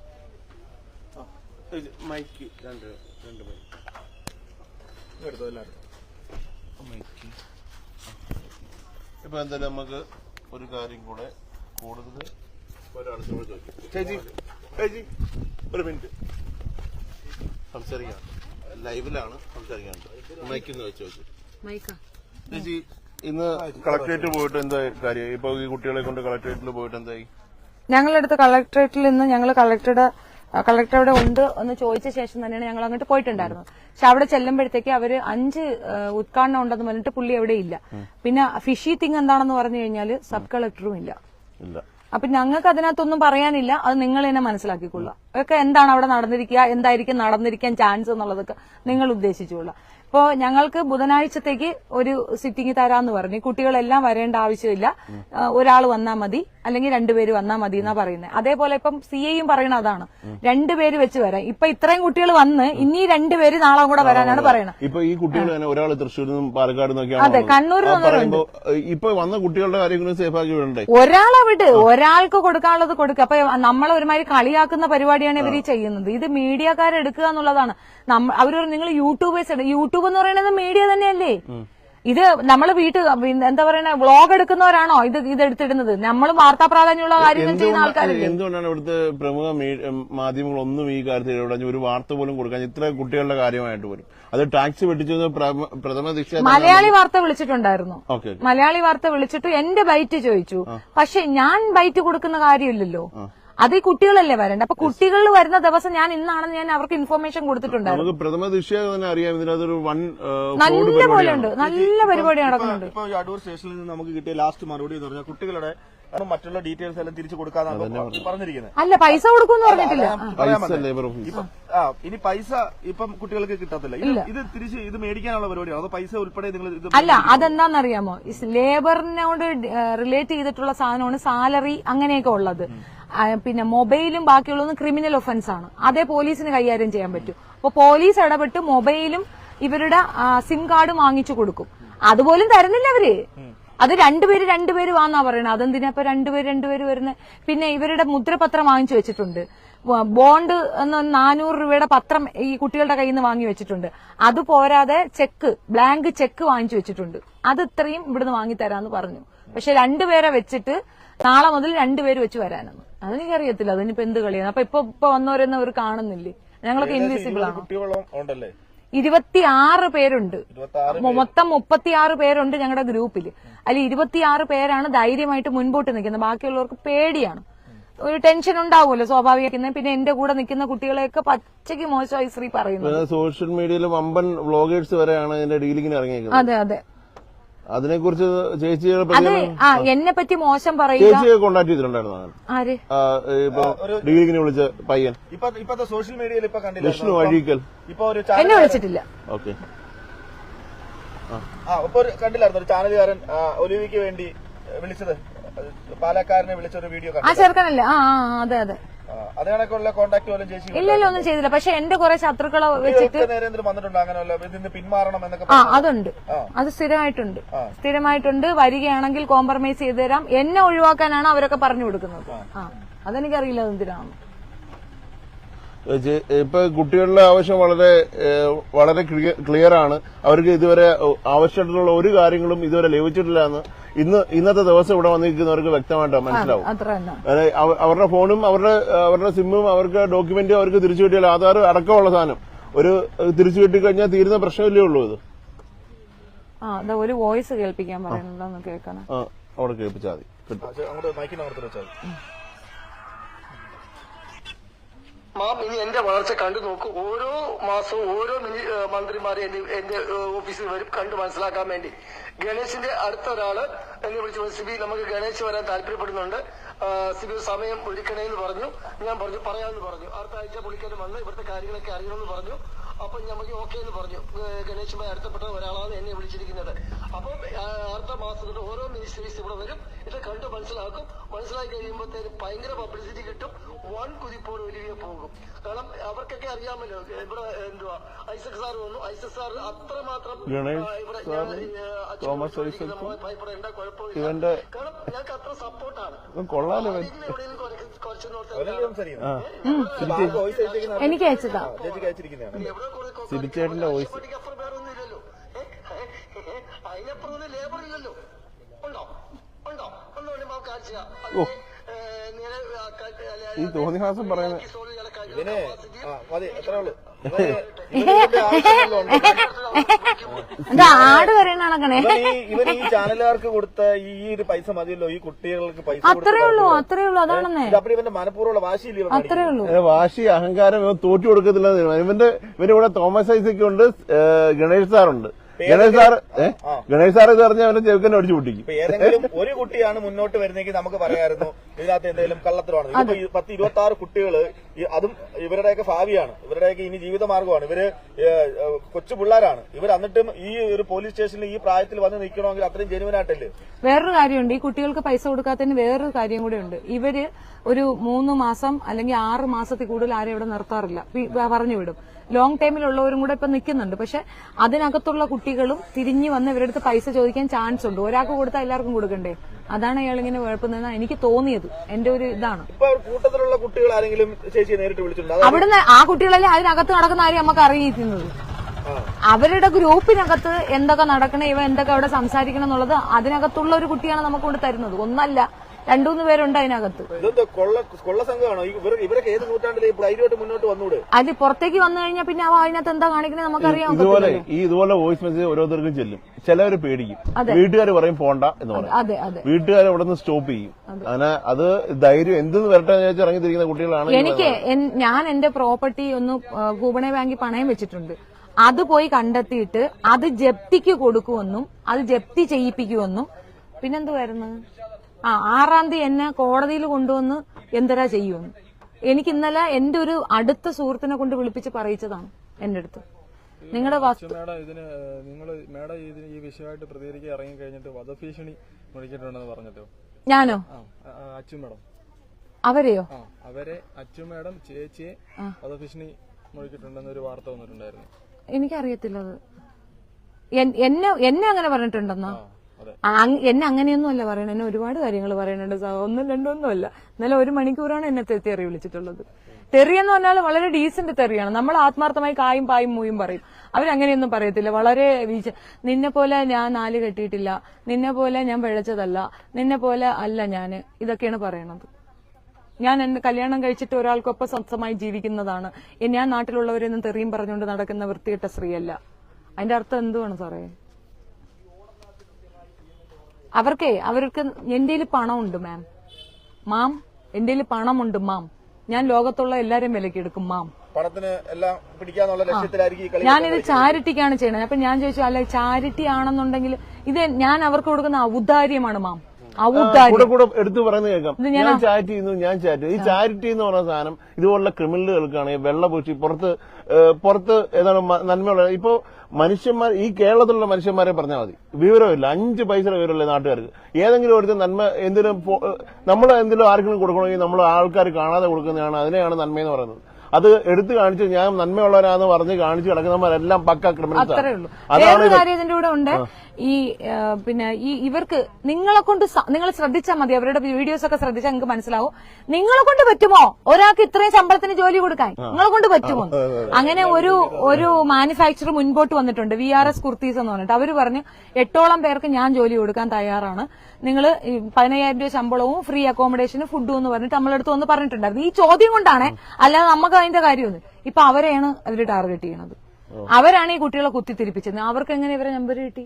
[SPEAKER 2] ഇത് മൈക്ക് രണ്ട് രണ്ട് മൈക്ക്.
[SPEAKER 4] എടുത്തോ എല്ലാവരും.
[SPEAKER 2] മൈക്ക്. ഇപ്പൊ എന്തായാലും നമുക്ക് ഒരു കാര്യം കൂടെ കൂടുതൽ ഒരാളോട് ചോദിക്കും. ചേച്ചി ചേച്ചി ഒരു മിനിറ്റ്. സംസാരിക്കാം. ലൈവിലാണ് സംസാരിക്കാനുണ്ട് മൈക്കിന്ന് വെച്ച് ചോദിച്ചു ചേച്ചി ഇന്ന് കളക്ടറേറ്റ് പോയിട്ട് എന്തായി കാര്യം? ഇപ്പൊ ഈ കുട്ടികളെ കൊണ്ട് കളക്ടറേറ്റിൽ പോയിട്ട് എന്തായി?
[SPEAKER 1] ഞങ്ങളെടുത്ത് കളക്ടറേറ്റിൽ നിന്ന് ഞങ്ങൾ കളക്ടറുടെ കളക്ടർ അവിടെ ഉണ്ട് എന്ന് ചോദിച്ച ശേഷം തന്നെയാണ് ഞങ്ങൾ അങ്ങോട്ട് പോയിട്ടുണ്ടായിരുന്നത്. പക്ഷെ അവിടെ ചെല്ലുമ്പോഴത്തേക്ക് അവർ അഞ്ച് ഉദ്ഘാടനം ഉണ്ടെന്ന് പറഞ്ഞിട്ട് പുള്ളി അവിടെ ഇല്ല. പിന്നെ ഫിഷി തിങ് എന്താണെന്ന് പറഞ്ഞു കഴിഞ്ഞാൽ സബ് കളക്ടറും ഇല്ല.
[SPEAKER 2] ഇല്ല.
[SPEAKER 1] അപ്പൊ ഞങ്ങൾക്ക് അതിനകത്തൊന്നും പറയാനില്ല. അത് നിങ്ങൾ തന്നെ മനസ്സിലാക്കിക്കൊള്ളുക. ഒക്കെ എന്താണ് അവിടെ നടന്നിരിക്കുക? എന്തായിരിക്കും നടന്നിരിക്കാൻ ചാൻസ് എന്നുള്ളതൊക്കെ നിങ്ങൾ ഉദ്ദേശിച്ചുകൊള്ളുക. ഇപ്പോ ഞങ്ങൾക്ക് ബുധനാഴ്ചത്തേക്ക് ഒരു സിറ്റിംഗ് തരാന്ന് പറഞ്ഞു. കുട്ടികളെല്ലാം വരേണ്ട ആവശ്യമില്ല. ഒരാൾ വന്നാൽ മതി. അല്ലെങ്കിൽ രണ്ടുപേര് വന്നാൽ മതി എന്നാ പറയുന്നത് അതേപോലെ ഇപ്പം സി എയും പറയണത് അതാണ്. രണ്ടുപേര് വെച്ച് വരാം. ഇപ്പൊ ഇത്രയും കുട്ടികൾ വന്ന് ഇനി രണ്ടുപേര് നാളെ കൂടെ വരാനാണ് പറയുന്നത്
[SPEAKER 2] ഇപ്പൊ ഈ കുട്ടികൾ തന്നെ ഒരാൾ തൃശ്ശൂരിൽ നിന്നും പാലക്കാട്
[SPEAKER 1] അതെ,
[SPEAKER 2] കണ്ണൂർ ഇപ്പൊ വന്ന കുട്ടികളുടെ കാര്യങ്ങളും സേഫ് ആക്കി വിടണ്ടേ?
[SPEAKER 1] ഒരാളെ വിട് ഒരാൾക്ക് കൊടുക്കാനുള്ളത് കൊടുക്കുക. അപ്പൊ നമ്മളെ ഒരുമാതിരി കളിയാക്കുന്ന പരിപാടിയാണ് ഇവർ ഈ ചെയ്യുന്നത്. ഇത് മീഡിയക്കാരെടുക്കുക എന്നുള്ളതാണ്. അവർ നിങ്ങൾ യൂട്യൂബേഴ്സ് യൂട്യൂബ് എന്ന് പറയുന്നത് മീഡിയ തന്നെയല്ലേ? ഇത് നമ്മൾ വീട്ടിൽ എന്താ പറയുക വ്ളോഗ് എടുക്കുന്നവരാണോ ഇത് ഇത് എടുത്തിടുന്നത്? നമ്മൾ വാർത്താ പ്രാധാന്യമുള്ള കാര്യങ്ങൾ ചെയ്യുന്ന ആൾക്കാരല്ലേ?
[SPEAKER 2] എന്തുകൊണ്ടാണ് ഇവിടുത്തെ പ്രമുഖ മാധ്യമങ്ങൾ മാധ്യമങ്ങളൊന്നും ഈ കാര്യത്തിൽ ഇടപെടാൻ ഒരു വാർത്ത പോലും കൊടുക്കാൻ ഇത്ര കുട്ടികളുടെ കാര്യമായിട്ട് വരും അത് ടാക്സി വെട്ടിച്ചു പ്രഥമ- ദീക്ഷ
[SPEAKER 1] മലയാളി വാർത്ത വിളിച്ചിട്ടുണ്ടായിരുന്നു. മലയാളി വാർത്ത വിളിച്ചിട്ട് എന്റെ ബൈറ്റ് ചോദിച്ചു. പക്ഷെ ഞാൻ ബൈറ്റ് കൊടുക്കുന്ന കാര്യമില്ലല്ലോ. അത് ഈ കുട്ടികളല്ലേ വരണ്ട അപ്പൊ കുട്ടികൾ വരുന്ന ദിവസം ഞാൻ ഇന്നാണെന്ന് ഞാൻ അവർക്ക് ഇൻഫർമേഷൻ കൊടുത്തിട്ടുണ്ടായിരുന്നു.
[SPEAKER 2] നമുക്ക് പ്രഥമ ദീക്ഷ തന്നെ അറിയാം. ഇതിനകത്തൊരു വൺ
[SPEAKER 1] നല്ല പോലെ ഉണ്ട് നല്ല പരിപാടി നടക്കുന്നുണ്ട്.
[SPEAKER 4] ഇപ്പൊ ഈ അടൂർ സ്റ്റേഷനിൽ നിന്ന് നമുക്ക് കിട്ടിയ ലാസ്റ്റ് മറുപടി എന്ന് പറഞ്ഞാൽ കുട്ടികളുടെ മറ്റുള്ള ഡീറ്റെയിൽസ് എല്ലാം തിരിച്ചു കൊടുക്കാന്നാണ് പറഞ്ഞിരിക്കുന്നത്
[SPEAKER 1] അല്ല പൈസ കൊടുക്കും പറഞ്ഞിട്ടില്ല.
[SPEAKER 4] ഇപ്പം ആ ഇനി പൈസ ഇപ്പം കുട്ടികൾക്ക് കിട്ടത്തില്ല. ഇത് ഇത് തിരിച്ച് ഇത് മേടിക്കാനുള്ള പരിപാടിയാണ്? അതോ പൈസ ഉൾപ്പെടെ നിങ്ങൾ ഇത്
[SPEAKER 1] അല്ല അതെന്താണെന്നറിയാമോ? ലേബറിനോട് റിലേറ്റ് ചെയ്തിട്ടുള്ള സാധനമാണ് സാലറി അങ്ങനെയൊക്കെ ഉള്ളത്. പിന്നെ മൊബൈലും ബാക്കിയുള്ളതും ക്രിമിനൽ ഒഫൻസ് ആണ്. അതേ പോലീസിന് കൈകാര്യം ചെയ്യാൻ പറ്റും. അപ്പൊ പോലീസ് ഇടപെട്ട് മൊബൈലും ഇവരുടെ സിം കാർഡ് വാങ്ങിച്ചു കൊടുക്കും. അതുപോലും തരുന്നില്ല അവർ. അത് രണ്ടുപേര് രണ്ടുപേര് വാന്നാ പറയണത് അതെന്തിനാ ഇപ്പൊ രണ്ടുപേര് രണ്ടുപേര് വരുന്നത് പിന്നെ ഇവരുടെ മുദ്രപത്രം വാങ്ങിച്ചു വെച്ചിട്ടുണ്ട്. ബോണ്ട് എന്ന നാനൂറ് രൂപയുടെ പത്രം ഈ കുട്ടികളുടെ കയ്യിൽ നിന്ന് വാങ്ങി വെച്ചിട്ടുണ്ട്. അത് പോരാതെ ചെക്ക് ബ്ലാങ്ക് ചെക്ക് വാങ്ങിച്ചു വെച്ചിട്ടുണ്ട്. അത് ഇത്രയും ഇവിടുന്ന് വാങ്ങി തരാന്ന് പറഞ്ഞു. പക്ഷെ രണ്ടുപേരെ വെച്ചിട്ട് നാളെ മുതൽ രണ്ടുപേര് വെച്ച് വരാനെന്ന് അതെനിക്കറിയത്തില്ല. അതിനിപ്പോ എന്ത് കളിയാണ്? അപ്പൊ ഇപ്പൊ ഇപ്പൊ വന്നവരൊന്നും അവർ കാണുന്നില്ലേ? ഞങ്ങളൊക്കെ ഇൻവിസിബിൾ ആണ്? ഇരുപത്തിയാറ് പേരുണ്ട്. മൊത്തം മുപ്പത്തിയാറ് പേരുണ്ട് ഞങ്ങളുടെ ഗ്രൂപ്പിൽ അതിൽ ഇരുപത്തിയാറ് പേരാണ് ധൈര്യമായിട്ട് മുൻപോട്ട് നിൽക്കുന്നത്. ബാക്കിയുള്ളവർക്ക് പേടിയാണ്. ഒരു ടെൻഷൻ ഉണ്ടാവുമല്ലോ സ്വാഭാവികം പിന്നെ എന്റെ കൂടെ നിൽക്കുന്ന കുട്ടികളെയൊക്കെ പച്ചയ്ക്ക് മോശമായി ശ്രീ പറയുന്നത്.
[SPEAKER 2] സോഷ്യൽ മീഡിയയിൽ വമ്പൻ വ്ളോഗേഴ്സ് വരെയാണ് ഇതിന്റെ ഡീലിങ്ങിന് ഇറങ്ങിയിരിക്കുന്നത്.
[SPEAKER 1] അതെ അതെ.
[SPEAKER 2] അതിനെക്കുറിച്ച് ചേച്ചി
[SPEAKER 1] ആ എന്നെ പറ്റി മോശം പറയുക.
[SPEAKER 2] ചേച്ചിയെ കോണ്ടാക്ട് ചെയ്തിട്ടുണ്ടായിരുന്നു അങ്ങനെ.
[SPEAKER 1] ആര്?
[SPEAKER 2] ആ, ഇപ്പൊ വിളിച്ച പയ്യൻ.
[SPEAKER 4] ഇപ്പൊ ഇപ്പത്തെ സോഷ്യൽ മീഡിയയിൽ ഇപ്പൊ കണ്ടില്ല.
[SPEAKER 2] വിഷ്ണു അഴീക്കൽ.
[SPEAKER 4] ഇപ്പൊ ഒരു
[SPEAKER 1] എന്നെ വിളിച്ചിട്ടില്ല.
[SPEAKER 2] ഓക്കെ.
[SPEAKER 4] ആ ഇപ്പൊ ഒരു കണ്ടില്ലായിരുന്നു? ഒരു ചാനലുകാരൻ ആ, ഒലിവിക്ക് വേണ്ടി വിളിച്ചത്. പാലക്കാരനെ വിളിച്ച ഒരു വീഡിയോ
[SPEAKER 1] ആ
[SPEAKER 4] കണ്ടു
[SPEAKER 1] ചെറുക്കനല്ലേ? ആ ആ ആ, അതെ അതെ. ഇല്ലല്ലോ ഒന്നും ചെയ്തില്ല. പക്ഷെ എന്റെ കുറെ ശത്രുക്കളെ വെച്ചിട്ട് ആ അതുണ്ട്. അത് സ്ഥിരമായിട്ടുണ്ട്. സ്ഥിരമായിട്ടുണ്ട്. വരികയാണെങ്കിൽ കോംപ്രമൈസ് ചെയ്തു തരാം എന്നെ ഒഴിവാക്കാനാണ് അവരൊക്കെ പറഞ്ഞു കൊടുക്കുന്നത്. ആ. അതെനിക്കറിയില്ല എന്തിനാണ്
[SPEAKER 2] ഇപ്പൊ കുട്ടികളുടെ ആവശ്യം വളരെ വളരെ ക്ലിയർ ആണ് അവർക്ക് ഇതുവരെ ആവശ്യമായിട്ടുള്ള ഒരു കാര്യങ്ങളും ഇതുവരെ ലഭിച്ചിട്ടില്ല എന്ന് ഇന്ന് ഇന്നത്തെ ദിവസം ഇവിടെ വന്നിരിക്കുന്നവർക്ക് വ്യക്തമായിട്ട് മനസ്സിലാവും. അവരുടെ ഫോണും അവരുടെ അവരുടെ സിമ്മും അവർക്ക് ഡോക്യുമെന്റും അവർക്ക് തിരിച്ചു കിട്ടിയാൽ ആധാർ അടക്കമുള്ള സാധനം. ഒരു തിരിച്ചു കിട്ടിക്കഴിഞ്ഞാൽ തീരുന്ന പ്രശ്നമില്ലേ ഉള്ളൂ ഇത്?
[SPEAKER 1] ആ ഒരു വോയിസ് കേൾപ്പിക്കാൻ പറയുന്നുണ്ടോ കേൾക്കണം.
[SPEAKER 2] അവിടെ കേൾപ്പിച്ചാൽ മതി.
[SPEAKER 6] മാം ഇനി എന്റെ വളർച്ച കണ്ടു നോക്കൂ. ഓരോ മാസവും ഓരോ മന്ത്രിമാരെ എന്റെ എന്റെ ഓഫീസിൽ വരും കണ്ടു മനസ്സിലാക്കാൻ വേണ്ടി. ഗണേശിന്റെ അടുത്ത ഒരാൾ എന്നെ വിളിച്ചു. സിബി നമുക്ക് ഗണേശ് വരാൻ താല്പര്യപ്പെടുന്നുണ്ട്. സിബി സമയം ഒരുക്കണേന്ന് പറഞ്ഞു. ഞാൻ പറഞ്ഞു പറയാമെന്ന് പറഞ്ഞു. അടുത്ത ആഴ്ച പുള്ളിക്കാരൻ വന്ന് ഇവിടുത്തെ കാര്യങ്ങളൊക്കെ അറിയണമെന്ന് പറഞ്ഞു. അപ്പൊ നമുക്ക് ഓക്കെ എന്ന് പറഞ്ഞു. ഗണേശൻ ഗണേശുമായി അടുത്തപ്പെട്ട ഒരാളാണ് എന്നെ വിളിച്ചിരിക്കുന്നത്. അപ്പം അടുത്ത മാസത്തിൽ ഓരോ മിനിസ്റ്റേഴ്സ് ഇവിടെ വരും. ഇത് കണ്ട് മനസ്സിലാക്കും. മനസ്സിലാക്കി കഴിയുമ്പോഴത്തേന് ഭയങ്കര പബ്ലിസിറ്റി കിട്ടും. വൺ കുതിപ്പോട് ഒലിവിയെ പോകും. കാരണം അവർക്കൊക്കെ അറിയാമല്ലോ ഇവിടെ എന്തുവാ? ഐസക് സാർ വന്നു. ഐസക് സാർ അത്രമാത്രം ഇവിടെ ഭയപ്പെടേണ്ട കുഴപ്പമില്ല. കാരണം ഞങ്ങൾക്ക് അത്ര സപ്പോർട്ടാണ്
[SPEAKER 2] കൊള്ളാലോ
[SPEAKER 1] എനിക്ക് അയച്ചതാ.
[SPEAKER 6] എവിടെ
[SPEAKER 2] സിബിച്ചേട്ടന്റെ വോയിസ് ഈ തോന്നിഹാസം പറയുന്നത്
[SPEAKER 4] ഇവന് ആ മതി എത്ര ഉള്ളു
[SPEAKER 1] എന്താ ആട് കരയണക്കണേ
[SPEAKER 4] ഇവർ ഈ ചാനലുകാർക്ക് കൊടുത്ത ഈ ഒരു പൈസ മതിയല്ലോ? ഈ കുട്ടികൾക്ക് പൈസ
[SPEAKER 1] അത്രേ ഉള്ളൂ അത്രേ ഉള്ളൂ അതാണെന്നേ.
[SPEAKER 4] അപ്പൊ ഇവന്റെ മനഃപൂർവമുള്ള വാശിയില്ല
[SPEAKER 1] അത്രേ ഉള്ളൂ.
[SPEAKER 2] വാശി അഹങ്കാരം ഇവൻ തോറ്റു കൊടുക്കത്തില്ല ഇവന്റെ ഇവന്റെ കൂടെ തോമസ് ഐസക് ഉണ്ട് ഗണേഷ് സാറുണ്ട്. ഗണേഷ് സാർ ഗണേഷ് സാർ ഇത് പറഞ്ഞ അവന്റെ ചെറുക്കനെ അടിച്ചു പൊട്ടിക്കും.
[SPEAKER 4] ഏതെങ്കിലും ഒരു കുട്ടിയാണ് മുന്നോട്ട് വരുന്നെങ്കിൽ നമുക്ക് പറയാമായിരുന്നു ഇതിനകത്ത് എന്തെങ്കിലും കള്ളത്തിലാണ് ഈ പത്ത് ഇരുപത്തി ആറ് കുട്ടികൾ ഈ അതും ഇവരുടെയൊക്കെ ഭാവിയാണ്. ഇവരുടെയൊക്കെ ഇനി ജീവിത മാർഗമാണ് ഇവർ കൊച്ചു പിള്ളേരാണ്. ഇവർ എന്നിട്ടും ഈ ഒരു പോലീസ് സ്റ്റേഷനിൽ ഈ പ്രായത്തിൽ വന്ന് നിൽക്കണമെങ്കിൽ അത്രയും ജനുവനായിട്ടല്ലേ?
[SPEAKER 1] വേറൊരു കാര്യമുണ്ട്. ഈ കുട്ടികൾക്ക് പൈസ കൊടുക്കാത്തതിന് വേറൊരു കാര്യം കൂടെ ഉണ്ട്. ഇവർ ഒരു മൂന്ന് മാസം അല്ലെങ്കിൽ ആറ് മാസത്തിൽ കൂടുതൽ ആരും ഇവിടെ നിർത്താറില്ല. പറഞ്ഞു വിടും. ലോങ് ടൈമിലുള്ളവരും കൂടെ ഇപ്പൊ നിൽക്കുന്നുണ്ട്. പക്ഷെ അതിനകത്തുള്ള കുട്ടികളും തിരിഞ്ഞു വന്ന് ഇവരുടെ അടുത്ത് പൈസ ചോദിക്കാൻ ചാൻസ് ഉണ്ട്. ഒരാൾക്ക് കൊടുത്താൽ എല്ലാവർക്കും കൊടുക്കണ്ടേ? അതാണ് അയാൾ ഇങ്ങനെ കുഴപ്പമെന്നാണ് എനിക്ക് തോന്നിയത്. എന്റെ ഒരു ഇതാണ്.
[SPEAKER 4] കൂട്ടത്തിലുള്ള കുട്ടികൾ ആരെങ്കിലും ചേച്ചി നേരിട്ട് വിളിച്ചിട്ടുണ്ട്? അവിടെ
[SPEAKER 1] അവിടുന്ന് ആ കുട്ടികളല്ലേ അതിനകത്ത് നടക്കുന്ന ആരും നമുക്ക് അറിയിക്കുന്നത്. അവരുടെ ഗ്രൂപ്പിനകത്ത് എന്തൊക്കെ നടക്കണേ ഇവ എന്തൊക്കെ അവിടെ സംസാരിക്കണം എന്നുള്ളത് അതിനകത്തുള്ള ഒരു കുട്ടിയാണ് നമുക്ക് കൊണ്ട് തരുന്നത്. ഒന്നല്ല രണ്ടുമൂന്ന് പേരുണ്ട് അതിനകത്ത്. അത് പുറത്തേക്ക് വന്നു കഴിഞ്ഞാൽ പിന്നെ അതിനകത്ത് എന്താ കാണിക്കുന്നത് നമുക്കറിയാം
[SPEAKER 2] ഇതുപോലെ ഈ ഇതുപോലെ വോയിസ് മെസ്സേജ് ഓരോരുത്തർക്കും ചെല്ലും. ചിലവർ പേടിക്കും. വീട്ടുകാർ പറയും പോണ്ട എന്ന് പറയും.
[SPEAKER 1] അതെ അതെ.
[SPEAKER 2] വീട്ടുകാർ അവിടെ നിന്ന് സ്റ്റോപ്പ് ചെയ്യും അങ്ങനെ അത് ധൈര്യം എന്തെന്ന് വരട്ടെ ഇറങ്ങിത്തിരിക്കുന്ന കുട്ടികളാണ്
[SPEAKER 1] എനിക്ക് ഞാൻ എന്റെ പ്രോപ്പർട്ടി ഒന്ന് ആ, ഭൂപണ ബാങ്കിൽ പണയം വെച്ചിട്ടുണ്ട്. അത് പോയി കണ്ടെത്തിയിട്ട് അത് ജപ്തിക്ക് കൊടുക്കുമെന്നും അത് ജപ്തി ചെയ്യിപ്പിക്കുമെന്നും. പിന്നെന്തുവായിരുന്നു? ആ ആറാം തീയതി എന്നെ കോടതിയിൽ കൊണ്ടുവന്ന് എന്തരാ ചെയ്യുമെന്ന് എനിക്ക് ഇന്നലെ എന്റെ ഒരു അടുത്ത സുഹൃത്തിനെ കൊണ്ട് വിളിപ്പിച്ച് പറയിച്ചതാണ് എന്റെ അടുത്ത്. നിങ്ങളുടെ വസ്തു
[SPEAKER 7] മേഡം ഇതിന് നിങ്ങൾ മേഡം ഇതിന് ഈ വിഷയമായിട്ട് പ്രതികരിക്കാൻ ഇറങ്ങി കഴിഞ്ഞിട്ട് വധഭീഷണി
[SPEAKER 1] ഞാനോ?
[SPEAKER 7] അച്ചു മേഡം.
[SPEAKER 1] അവരെയോ?
[SPEAKER 7] അവരെ അച്ചു മേഡം ചേച്ചിയെ വധഭീഷണി മുഴിച്ചിട്ടുണ്ടെന്ന് ഒരു വാർത്ത വന്നിട്ടുണ്ടായിരുന്നു.
[SPEAKER 1] എനിക്കറിയത്തില്ല അത്. എന്നെ എന്നെ അങ്ങനെ പറഞ്ഞിട്ടുണ്ടെന്നോ? എന്നെ അങ്ങനെയൊന്നും അല്ല പറയണത്. എന്നെ ഒരുപാട് കാര്യങ്ങൾ പറയുന്നുണ്ട് സാർ. ഒന്നും രണ്ടൊന്നും അല്ല ഇന്നലെ ഒരു മണിക്കൂറാണ് എന്നെ തെറി വിളിച്ചിട്ടുള്ളത്. തെറി എന്ന് പറഞ്ഞാൽ വളരെ ഡീസന്റ് തെറിയാണ്. നമ്മൾ ആത്മാർത്ഥമായി കായും പായും മൂയും പറയും. അവരങ്ങനെയൊന്നും പറയത്തില്ല. വളരെ വീഴ്ച. നിന്നെ പോലെ ഞാൻ നാല് കെട്ടിയിട്ടില്ല. നിന്നെ പോലെ ഞാൻ പിഴച്ചതല്ല. നിന്നെ പോലെ അല്ല ഞാൻ. ഇതൊക്കെയാണ് പറയണത്. ഞാൻ എന്റെ കല്യാണം കഴിച്ചിട്ട് ഒരാൾക്കൊപ്പം സ്വസ്ഥമായി ജീവിക്കുന്നതാണ്. ഞാൻ നാട്ടിലുള്ളവരെന്നും തെറിയും പറഞ്ഞുകൊണ്ട് നടക്കുന്ന വൃത്തികെട്ട സ്ത്രീയല്ല. അതിന്റെ അർത്ഥം എന്തുവാണ് സാറേ? അവർക്കേ അവർക്ക് എന്റെ പണമുണ്ട് മാം മാം എന്റെ പണമുണ്ട് മാം. ഞാൻ ലോകത്തുള്ള എല്ലാരും വിലക്കെടുക്കും മാം.
[SPEAKER 4] പണത്തിന് എല്ലാം പിടിക്കാന്നുള്ള ലക്ഷ്യത്തിലായിരിക്കും
[SPEAKER 1] ഞാനിത് ചാരിറ്റിക്കാണ് ചെയ്യണത്. അപ്പൊ ഞാൻ ചോദിച്ചു അല്ലെ ചാരിറ്റി ആണെന്നുണ്ടെങ്കിൽ ഇത് ഞാൻ അവർക്ക് കൊടുക്കുന്ന ഔദാര്യമാണ് മാം.
[SPEAKER 2] കൂടെ കൂടെ എടുത്തു പറയുന്നത് കേൾക്കാം. ഞാൻ ചാറ്റ് ചെയ്യുന്നു ഞാൻ ചാറ്റ് ഈ ചാരിറ്റി എന്ന് പറയുന്ന സാധനം ഇതുപോലുള്ള ക്രിമിനലുകൾക്കാണെങ്കിൽ പുറത്ത് പൂച്ചി പുറത്ത് ഏതാണ് മ- നന്മയുള്ള ഇപ്പോ മനുഷ്യന്മാർ ഈ കേരളത്തിലുള്ള മനുഷ്യന്മാരെ പറഞ്ഞാൽ മതി. വിവരമില്ല. അഞ്ച് പൈസ വിവരമില്ല നാട്ടുകാർക്ക്. ഏതെങ്കിലും ഒരു നന്മ എന്തിനും നമ്മൾ എന്തെങ്കിലും ആർക്കെങ്കിലും കൊടുക്കണമെങ്കിൽ നമ്മൾ ആൾക്കാർ കാണാതെ കൊടുക്കുന്നതാണ് അതിനെയാണ് നന്മയെന്ന് പറയുന്നത്. അത് എടുത്തു കാണിച്ച് ഞാൻ നന്മയുള്ളവരാന്ന് പറഞ്ഞ് കാണിച്ചു കിടക്കുന്നവരെല്ലാം പക്ക ക്രിമിനൽസ്
[SPEAKER 1] അത്രേ ഉള്ളൂ.
[SPEAKER 2] അതാണ്
[SPEAKER 1] വേറൊരു കാര്യം ഇതിന്റെ കൂടെ ഉണ്ട്. ഈ പിന്നെ ഈ ഇവർക്ക് നിങ്ങളെ കൊണ്ട് നിങ്ങൾ ശ്രദ്ധിച്ചാൽ മതി. അവരുടെ വീഡിയോസ് ഒക്കെ ശ്രദ്ധിച്ചാൽ നിങ്ങൾക്ക് മനസ്സിലാവും. നിങ്ങളെ കൊണ്ട് പറ്റുമോ ഒരാൾക്ക് ഇത്രയും ശമ്പളത്തിന് ജോലി കൊടുക്കാൻ? നിങ്ങളെ കൊണ്ട് പറ്റുമോ? അങ്ങനെ ഒരു ഒരു മാനുഫാക്ചർ മുൻപോട്ട് വന്നിട്ടുണ്ട്. വി ആർ എസ് കുർത്തീസ് എന്ന് പറഞ്ഞിട്ട്. അവർ പറഞ്ഞു എട്ടോളം പേർക്ക് ഞാൻ ജോലി കൊടുക്കാൻ തയ്യാറാണ്. നിങ്ങൾ പതിനയ്യായിരം രൂപ ശമ്പളവും ഫ്രീ അക്കോമഡേഷനും ഫുഡും എന്ന് പറഞ്ഞിട്ട് നമ്മളടുത്ത് വന്ന് പറഞ്ഞിട്ടുണ്ടായിരുന്നു. ഈ ചോദ്യം കൊണ്ടാണ് അല്ലാതെ നമുക്ക് അതിന്റെ കാര്യമൊന്നും. ഇപ്പൊ അവരെയാണ് അതിൽ ടാർഗറ്റ് ചെയ്യണത്. അവരാണ് ഈ കുട്ടികളെ കുത്തിത്തിരിപ്പിച്ചത്. അവർക്ക് എങ്ങനെ ഇവരെ നമ്പർ കിട്ടി?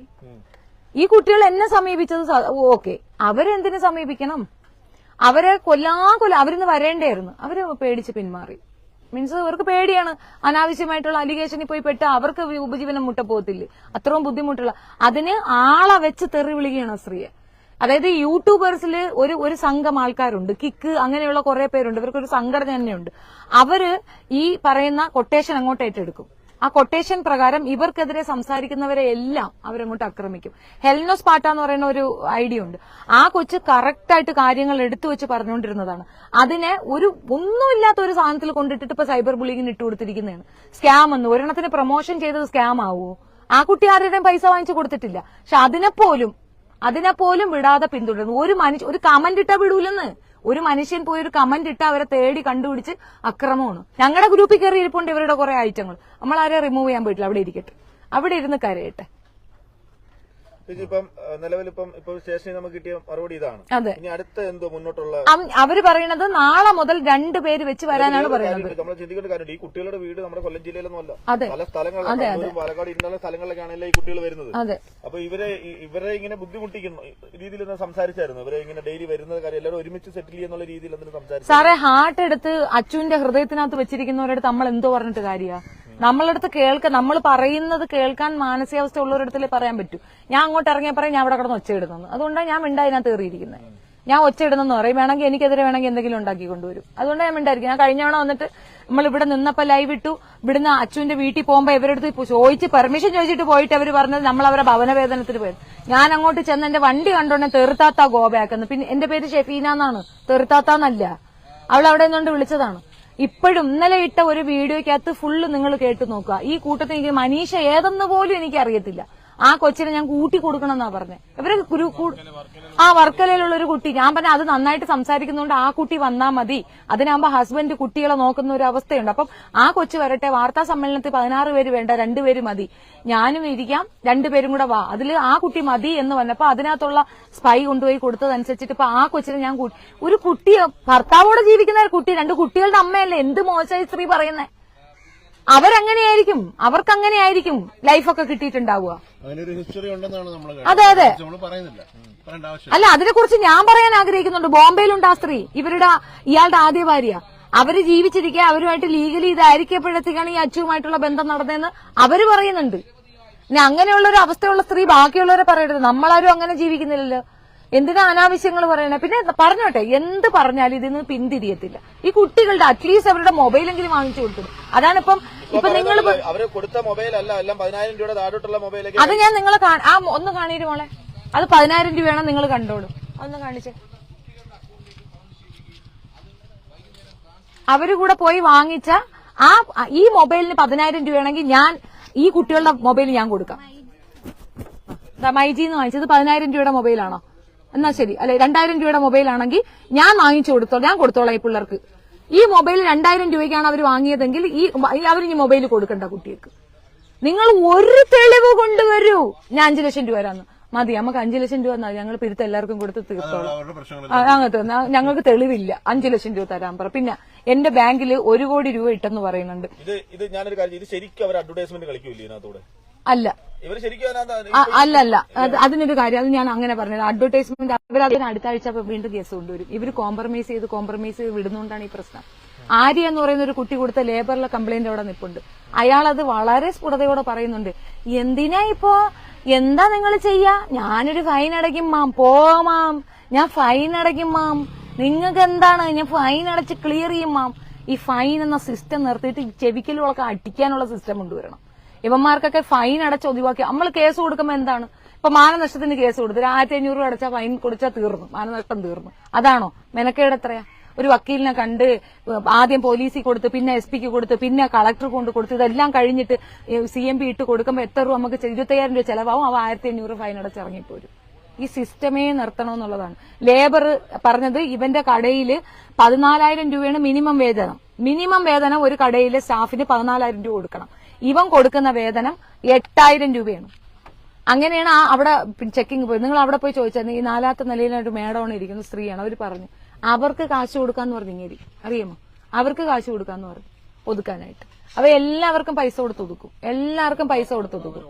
[SPEAKER 1] ഈ കുട്ടികൾ എന്നെ സമീപിച്ചത് ഓക്കെ. അവരെന്തിനു സമീപിക്കണം? അവരെ കൊല്ലാ കൊല്ല അവരിന്ന് വരേണ്ടായിരുന്നു അവർ പേടിച്ച് പിന്മാറി. മീൻസ് അവർക്ക് പേടിയാണ്. അനാവശ്യമായിട്ടുള്ള അലിഗേഷനിൽ പോയി പെട്ട് അവർക്ക് ഉപജീവനം മുട്ട പോകത്തില്ലേ? അത്രയും ബുദ്ധിമുട്ടുള്ള അതിന് ആളെ വെച്ച് തെറി വിളിക്കുകയാണ് സ്ത്രീയെ. അതായത് യൂട്യൂബേഴ്സിൽ ഒരു ഒരു സംഘം ആൾക്കാരുണ്ട്. കിക്ക് അങ്ങനെയുള്ള കുറെ പേരുണ്ട്. ഇവർക്കൊരു സംഘടന തന്നെയുണ്ട്. അവർ ഈ പറയുന്ന കൊട്ടേഷൻ അങ്ങോട്ട് ഏറ്റെടുക്കും. ആ കൊട്ടേഷൻ പ്രകാരം ഇവർക്കെതിരെ സംസാരിക്കുന്നവരെ എല്ലാം അവരങ്ങോട്ട് ആക്രമിക്കും. ഹെൽനോസ് പാട്ട എന്ന് പറയുന്ന ഒരു ഐഡിയ ഉണ്ട്. ആ കൊച്ച് കറക്റ്റായിട്ട് കാര്യങ്ങൾ എടുത്തു വെച്ച് പറഞ്ഞുകൊണ്ടിരുന്നതാണ്. അതിനെ ഒരു ഒന്നുമില്ലാത്ത ഒരു സാധനത്തിൽ കൊണ്ടിട്ടിട്ട് ഇപ്പൊ സൈബർ ബുള്ളിങ്ങിന് ഇട്ട് കൊടുത്തിരിക്കുന്നതാണ്. സ്കാം എന്ന്. ഒരെണ്ണത്തിന് പ്രൊമോഷൻ ചെയ്തത് സ്കാം ആവുമോ ആ കുട്ടി ആരുടെയും പൈസ വാങ്ങിച്ചു കൊടുത്തിട്ടില്ല. പക്ഷെ അതിനെപ്പോലും അതിനെപ്പോലും വിടാതെ പിന്തുടരുന്നു. ഒരു മനുഷ്യ ഒരു കമന്റ് ഇട്ടാ വിടൂലെന്ന്. ഒരു മനുഷ്യൻ പോയി ഒരു കമന്റ് ഇട്ട് അവരെ തേടി കണ്ടുപിടിച്ച് അക്രമമാണ്. ഞങ്ങളുടെ ഗ്രൂപ്പിൽ കയറി ഇരിപ്പുണ്ട് ഇവരുടെ കുറെ ഐറ്റങ്ങൾ നമ്മൾ ആരെ റിമൂവ് ചെയ്യാൻ പോയിട്ടില്ല. അവിടെ ഇരിക്കട്ടെ. അവിടെ ഇരുന്ന് കരയട്ടെ.
[SPEAKER 4] ഇപ്പം നിലവിലിപ്പം ഇപ്പൊ സ്റ്റേഷനിൽ നമുക്ക് കിട്ടിയ മറുപടി ഇതാണ്. ഇനി അടുത്ത എന്തോ മുന്നോട്ടുള്ള
[SPEAKER 1] അവർ പറയണത് നാളെ മുതൽ രണ്ട് പേര് വെച്ച് വരാനാണ് പറയുന്നത്
[SPEAKER 4] നമ്മൾ ചിന്തിക്കേണ്ട കാര്യമുണ്ട്. ഈ കുട്ടികളുടെ വീട് നമ്മുടെ കൊല്ലം ജില്ലയിലൊന്നുമല്ല. പല പാലക്കാട് ഇന്ന ഈ കുട്ടികൾ വരുന്നത്. അപ്പൊ ഇവരെ ഇവരെ ഇങ്ങനെ ബുദ്ധിമുട്ടിക്കുന്ന. രീതിയിൽ സംസാരിച്ചായിരുന്നു. ഇവരെ ഇങ്ങനെ ഡെയിലി വരുന്ന കാര്യം എല്ലാവരും ഒരുമിച്ച് സെറ്റിൽ ചെയ്യുന്നുള്ള രീതിയിൽ സംസാരിച്ചു
[SPEAKER 1] സാറേ ഹാർട്ട് എടുത്ത് അച്ചുവിന്റെ ഹൃദയത്തിനകത്ത് വെച്ചിരിക്കുന്നവരടുത്ത് നമ്മൾ എന്തോ പറഞ്ഞിട്ട് കാര്യ? നമ്മളടുത്ത് കേൾക്ക നമ്മൾ പറയുന്നത് കേൾക്കാൻ മാനസികാവസ്ഥ ഉള്ളവരടുത്തല്ലേ പറയാൻ പറ്റൂ. ഞാൻ അങ്ങോട്ട് ഇറങ്ങിയ പറയും ഞാൻ അവിടെ കിടന്ന് ഒച്ചയിടുന്നു അതുകൊണ്ടാണ് ഞാൻ മിണ്ടാതിനകത്ത് കയറിയിരിക്കുന്നത് ഞാൻ ഒച്ചയിടുന്നെന്ന് പറയും. വേണമെങ്കിൽ എനിക്കെതിരെ വേണമെങ്കിൽ എന്തെങ്കിലും ഉണ്ടാക്കി കൊണ്ടുവരും. അതുകൊണ്ട് ഞാൻ മിണ്ടായിരിക്കും ഞാൻ കഴിഞ്ഞ തവണ വന്നിട്ട് നമ്മൾ ഇവിടെ നിന്നപ്പോൾ ലൈവ് ഇട്ടു. ഇവിടുന്ന് അച്ഛന്റെ വീട്ടിൽ പോകുമ്പോൾ ഇവരടുത്ത് ചോദിച്ച് പെർമിഷൻ ചോദിച്ചിട്ട് പോയിട്ട് അവർ പറഞ്ഞത് നമ്മൾ അവരെ ഭവനവേദനത്തിൽ പോയത്. ഞാൻ അങ്ങോട്ട് ചെന്ന് എന്റെ വണ്ടി കണ്ടോണ്ട് തെറുത്താത്ത ഗോബാക്കുന്നു പിന്നെ എന്റെ പേര് ഷെഫീന എന്നാണ്. തെറുത്താത്താന്നല്ല. അവൾ അവിടെ നിന്നുകൊണ്ട് വിളിച്ചതാണ്. ഇപ്പോഴും ഇന്നലെ ഇട്ട ഒരു വീഡിയോയ്ക്കകത്ത് ഫുള്ള് നിങ്ങൾ കേട്ടു നോക്കുക. ഈ കൂട്ടത്തിൽ എനിക്ക് മനീഷ ഏതെന്ന് പോലും എനിക്ക് അറിയത്തില്ല. ആ കൊച്ചിനെ ഞാൻ കൂട്ടി കൊടുക്കണം എന്നാ പറഞ്ഞത് ഇവർ ആ വർക്കലയിലുള്ള ഒരു കുട്ടി. ഞാൻ പറഞ്ഞ അത് നന്നായിട്ട് സംസാരിക്കുന്നതുകൊണ്ട് ആ കുട്ടി വന്നാ മതി. അതിനാകുമ്പോ ഹസ്ബൻഡ് കുട്ടികളെ നോക്കുന്ന ഒരു അവസ്ഥയുണ്ട്. അപ്പം ആ കൊച്ചു വരട്ടെ വാർത്താ സമ്മേളനത്തിൽ പതിനാറ് പേര് വേണ്ട രണ്ടുപേര് മതി. ഞാനും ഇരിക്കാം രണ്ടുപേരും കൂടെ വാ. അതിൽ ആ കുട്ടി മതി എന്ന് പറഞ്ഞപ്പോ അതിനകത്തുള്ള സ്പൈ കൊണ്ടുപോയി കൊടുത്തതനുസരിച്ചിട്ട് ഇപ്പൊ ആ കൊച്ചിനെ ഞാൻ ഒരു കുട്ടി ഭർത്താവോടെ ജീവിക്കുന്ന കുട്ടി രണ്ട് കുട്ടികളുടെ അമ്മയല്ലേ? എന്ത് മോശമായി സ്ത്രീ പറയുന്നേ? അവരങ്ങനെയായിരിക്കും. അവർക്ക് അങ്ങനെയായിരിക്കും ലൈഫൊക്കെ കിട്ടിയിട്ടുണ്ടാവുക. അതെ, അതെ. അല്ല അതിനെ കുറിച്ച് ഞാൻ പറയാൻ ആഗ്രഹിക്കുന്നുണ്ട്. ബോംബെയിലുണ്ട് ആ സ്ത്രീ. ഇവരുടെ ഇയാളുടെ ആദ്യ ഭാര്യ. അവർ ജീവിച്ചിരിക്കുക അവരുമായിട്ട് ലീഗലി ഇതായിരിക്കപ്പോഴത്തേക്കാണ് ഈ അച്ചുവുമായിട്ടുള്ള ബന്ധം നടന്നതെന്ന് അവർ പറയുന്നുണ്ട്. ഇനി അങ്ങനെയുള്ള ഒരു അവസ്ഥയുള്ള സ്ത്രീ ബാക്കിയുള്ളവരെ പറയരുത്. നമ്മളാരും അങ്ങനെ ജീവിക്കുന്നില്ലല്ലോ. എന്തിനാ അനാവശ്യങ്ങൾ പറയണേ? പിന്നെ പറഞ്ഞോട്ടെ എന്ത് പറഞ്ഞാലും ഇതിന്ന് പിന്തിരിയത്തില്ല. ഈ കുട്ടികളുടെ അറ്റ്ലീസ്റ്റ് അവരുടെ മൊബൈലെങ്കിലും വാങ്ങിച്ചു കൊടുത്തു. അതാണ് ഇപ്പം ഇപ്പൊ നിങ്ങൾ
[SPEAKER 4] അവർ കൊടുത്ത മൊബൈൽ അല്ല എല്ലാം പതിനായിരം രൂപയുടെ താഴോട്ടുള്ള മൊബൈൽ
[SPEAKER 1] അത് ഞാൻ നിങ്ങളെ ആ ഒന്ന് കാണീര് മോളെ. അത് പതിനായിരം രൂപയാണ് നിങ്ങൾ കണ്ടോളൂ. ഒന്ന് കാണിച്ചേ. അവർ കൂടെ പോയി വാങ്ങിച്ച ആ ഈ മൊബൈലിന് പതിനായിരം രൂപയാണെങ്കിൽ ഞാൻ ഈ കുട്ടികളുടെ മൊബൈൽ ഞാൻ കൊടുക്കാം. മൈജിന്ന് വാങ്ങിച്ചത് പതിനായിരം രൂപയുടെ മൊബൈലാണോ എന്നാ ശരി. അല്ലെ രണ്ടായിരം രൂപയുടെ മൊബൈൽ ആണെങ്കിൽ ഞാൻ വാങ്ങിച്ചു കൊടുത്തോളാം ഞാൻ കൊടുത്തോളാം ഈ പിള്ളേർക്ക്. ഈ മൊബൈൽ രണ്ടായിരം രൂപയ്ക്കാണ് അവർ വാങ്ങിയതെങ്കിൽ ഈ അവർ ഈ മൊബൈൽ കൊടുക്കണ്ട കുട്ടികൾക്ക്. നിങ്ങൾ ഒരു തെളിവ് കൊണ്ടുവരൂ ഞാൻ അഞ്ചു ലക്ഷം രൂപ തരാന്ന്. മതി നമുക്ക് അഞ്ചു ലക്ഷം രൂപ ഞങ്ങൾ പിരുത്ത് എല്ലാവർക്കും കൊടുത്ത് തീർത്തോളാം. അങ്ങനത്തെ ഞങ്ങൾക്ക് തെളിവില്ല. അഞ്ചു ലക്ഷം രൂപ തരാൻ പറ. പിന്നെ എന്റെ ബാങ്കിൽ ഒരു കോടി രൂപ ഇട്ടെന്ന് പറയുന്നുണ്ട്.
[SPEAKER 4] ഇത് ഇത് ഞാനൊരു കാര്യം ഇത് ശരിക്കും അവർ അഡ്വർടൈസ്മെന്റ് കളിക്കൂലേ ഇതിനകത്തൂടെ?
[SPEAKER 1] അല്ല. അല്ല അല്ല. അതിനൊരു കാര്യം. അത് ഞാൻ അങ്ങനെ പറഞ്ഞത്. അഡ്വർടൈസ്മെന്റ് അവർ അതിന് അടുത്ത ആഴ്ച വീണ്ടും കേസ് കൊണ്ടുവരും. ഇവർ കോംപ്രമൈസ് ചെയ്ത് കോംപ്രമൈസ് ചെയ്ത് വിടുന്നോണ്ടാണ് ഈ പ്രശ്നം. ആര്യ എന്ന് പറയുന്ന ഒരു കുട്ടി കൊടുത്ത ലേബറിലെ കംപ്ലൈന്റ് അവിടെ നിൽപ്പുണ്ട് അയാൾ അത് വളരെ സ്ഫുടതയോടെ പറയുന്നുണ്ട്. എന്തിനാ ഇപ്പോ? എന്താ നിങ്ങൾ ചെയ്യാ? ഞാനൊരു ഫൈൻ അടയ്ക്കും മാം പോമാം ഞാൻ ഫൈൻ അടയ്ക്കും മാം നിങ്ങൾക്ക് എന്താണ്? ഞാൻ ഫൈൻ അടച്ച് ക്ലിയർ ചെയ്യും മാം ഈ ഫൈൻ എന്ന സിസ്റ്റം നിർത്തിയിട്ട് ചെവിക്കലുകളൊക്കെ അടിക്കാനുള്ള സിസ്റ്റം കൊണ്ടുവരണം. ഇവന്മാർക്കൊക്കെ ഫൈൻ അടച്ച് ഒഴിവാക്കി നമ്മൾ കേസ് കൊടുക്കുമ്പോൾ എന്താണ്? ഇപ്പൊ മാനനഷ്ടത്തിന് കേസ് കൊടുത്തു. ആയിരത്തി അഞ്ഞൂറ് രൂപ അടച്ചാൽ ഫൈൻ കൊടുച്ചാൽ തീർന്നു. മാനനഷ്ടം തീർന്നു. അതാണോ? മെനക്കേട് എത്രയാ? ഒരു വക്കീലിനെ കണ്ട് ആദ്യം പോലീസിൽ കൊടുത്ത് പിന്നെ എസ് പിക്ക് കൊടുത്ത് പിന്നെ കളക്ടർ കൊണ്ട് കൊടുത്ത് ഇതെല്ലാം കഴിഞ്ഞിട്ട് സി എം പി ഇട്ട് കൊടുക്കുമ്പോൾ എത്ര രൂപ നമുക്ക് ഇരുപത്തയ്യായിരം രൂപ ചെലവാകും അവ ആയിരത്തി അഞ്ഞൂറ് ഫൈൻ അടച്ച് ഇറങ്ങിപ്പോരും. ഈ സിസ്റ്റമേ നിർത്തണമെന്നുള്ളതാണ് ലേബർ പറഞ്ഞത് ഇവന്റെ കടയിൽ പതിനാലായിരം രൂപയാണ് മിനിമം വേതനം. മിനിമം വേതനം ഒരു കടയിലെ സ്റ്റാഫിന് പതിനാലായിരം രൂപ കൊടുക്കണം. ഇവൻ കൊടുക്കുന്ന വേതനം എട്ടായിരം രൂപയാണ്. അങ്ങനെയാണ് ആ അവിടെ ചെക്കിംഗ് പോയി നിങ്ങൾ അവിടെ പോയി ചോദിച്ചാൽ ഈ നാലാമത്തെ നിലയിലൊരു മേഡമാണ് ഇരിക്കുന്ന സ്ത്രീയാണ് അവർ പറഞ്ഞു. അവർക്ക് കാശ് കൊടുക്കാന്ന് പറഞ്ഞു ഇങ്ങനെ അറിയാമോ? അവർക്ക് കാശ് കൊടുക്കാന്ന് പറഞ്ഞു ഒതുക്കാനായിട്ട്. അവ എല്ലാവർക്കും പൈസ കൊടുത്ത് ഒതുക്കും. എല്ലാവർക്കും പൈസ കൊടുത്ത് ഒതുക്കും.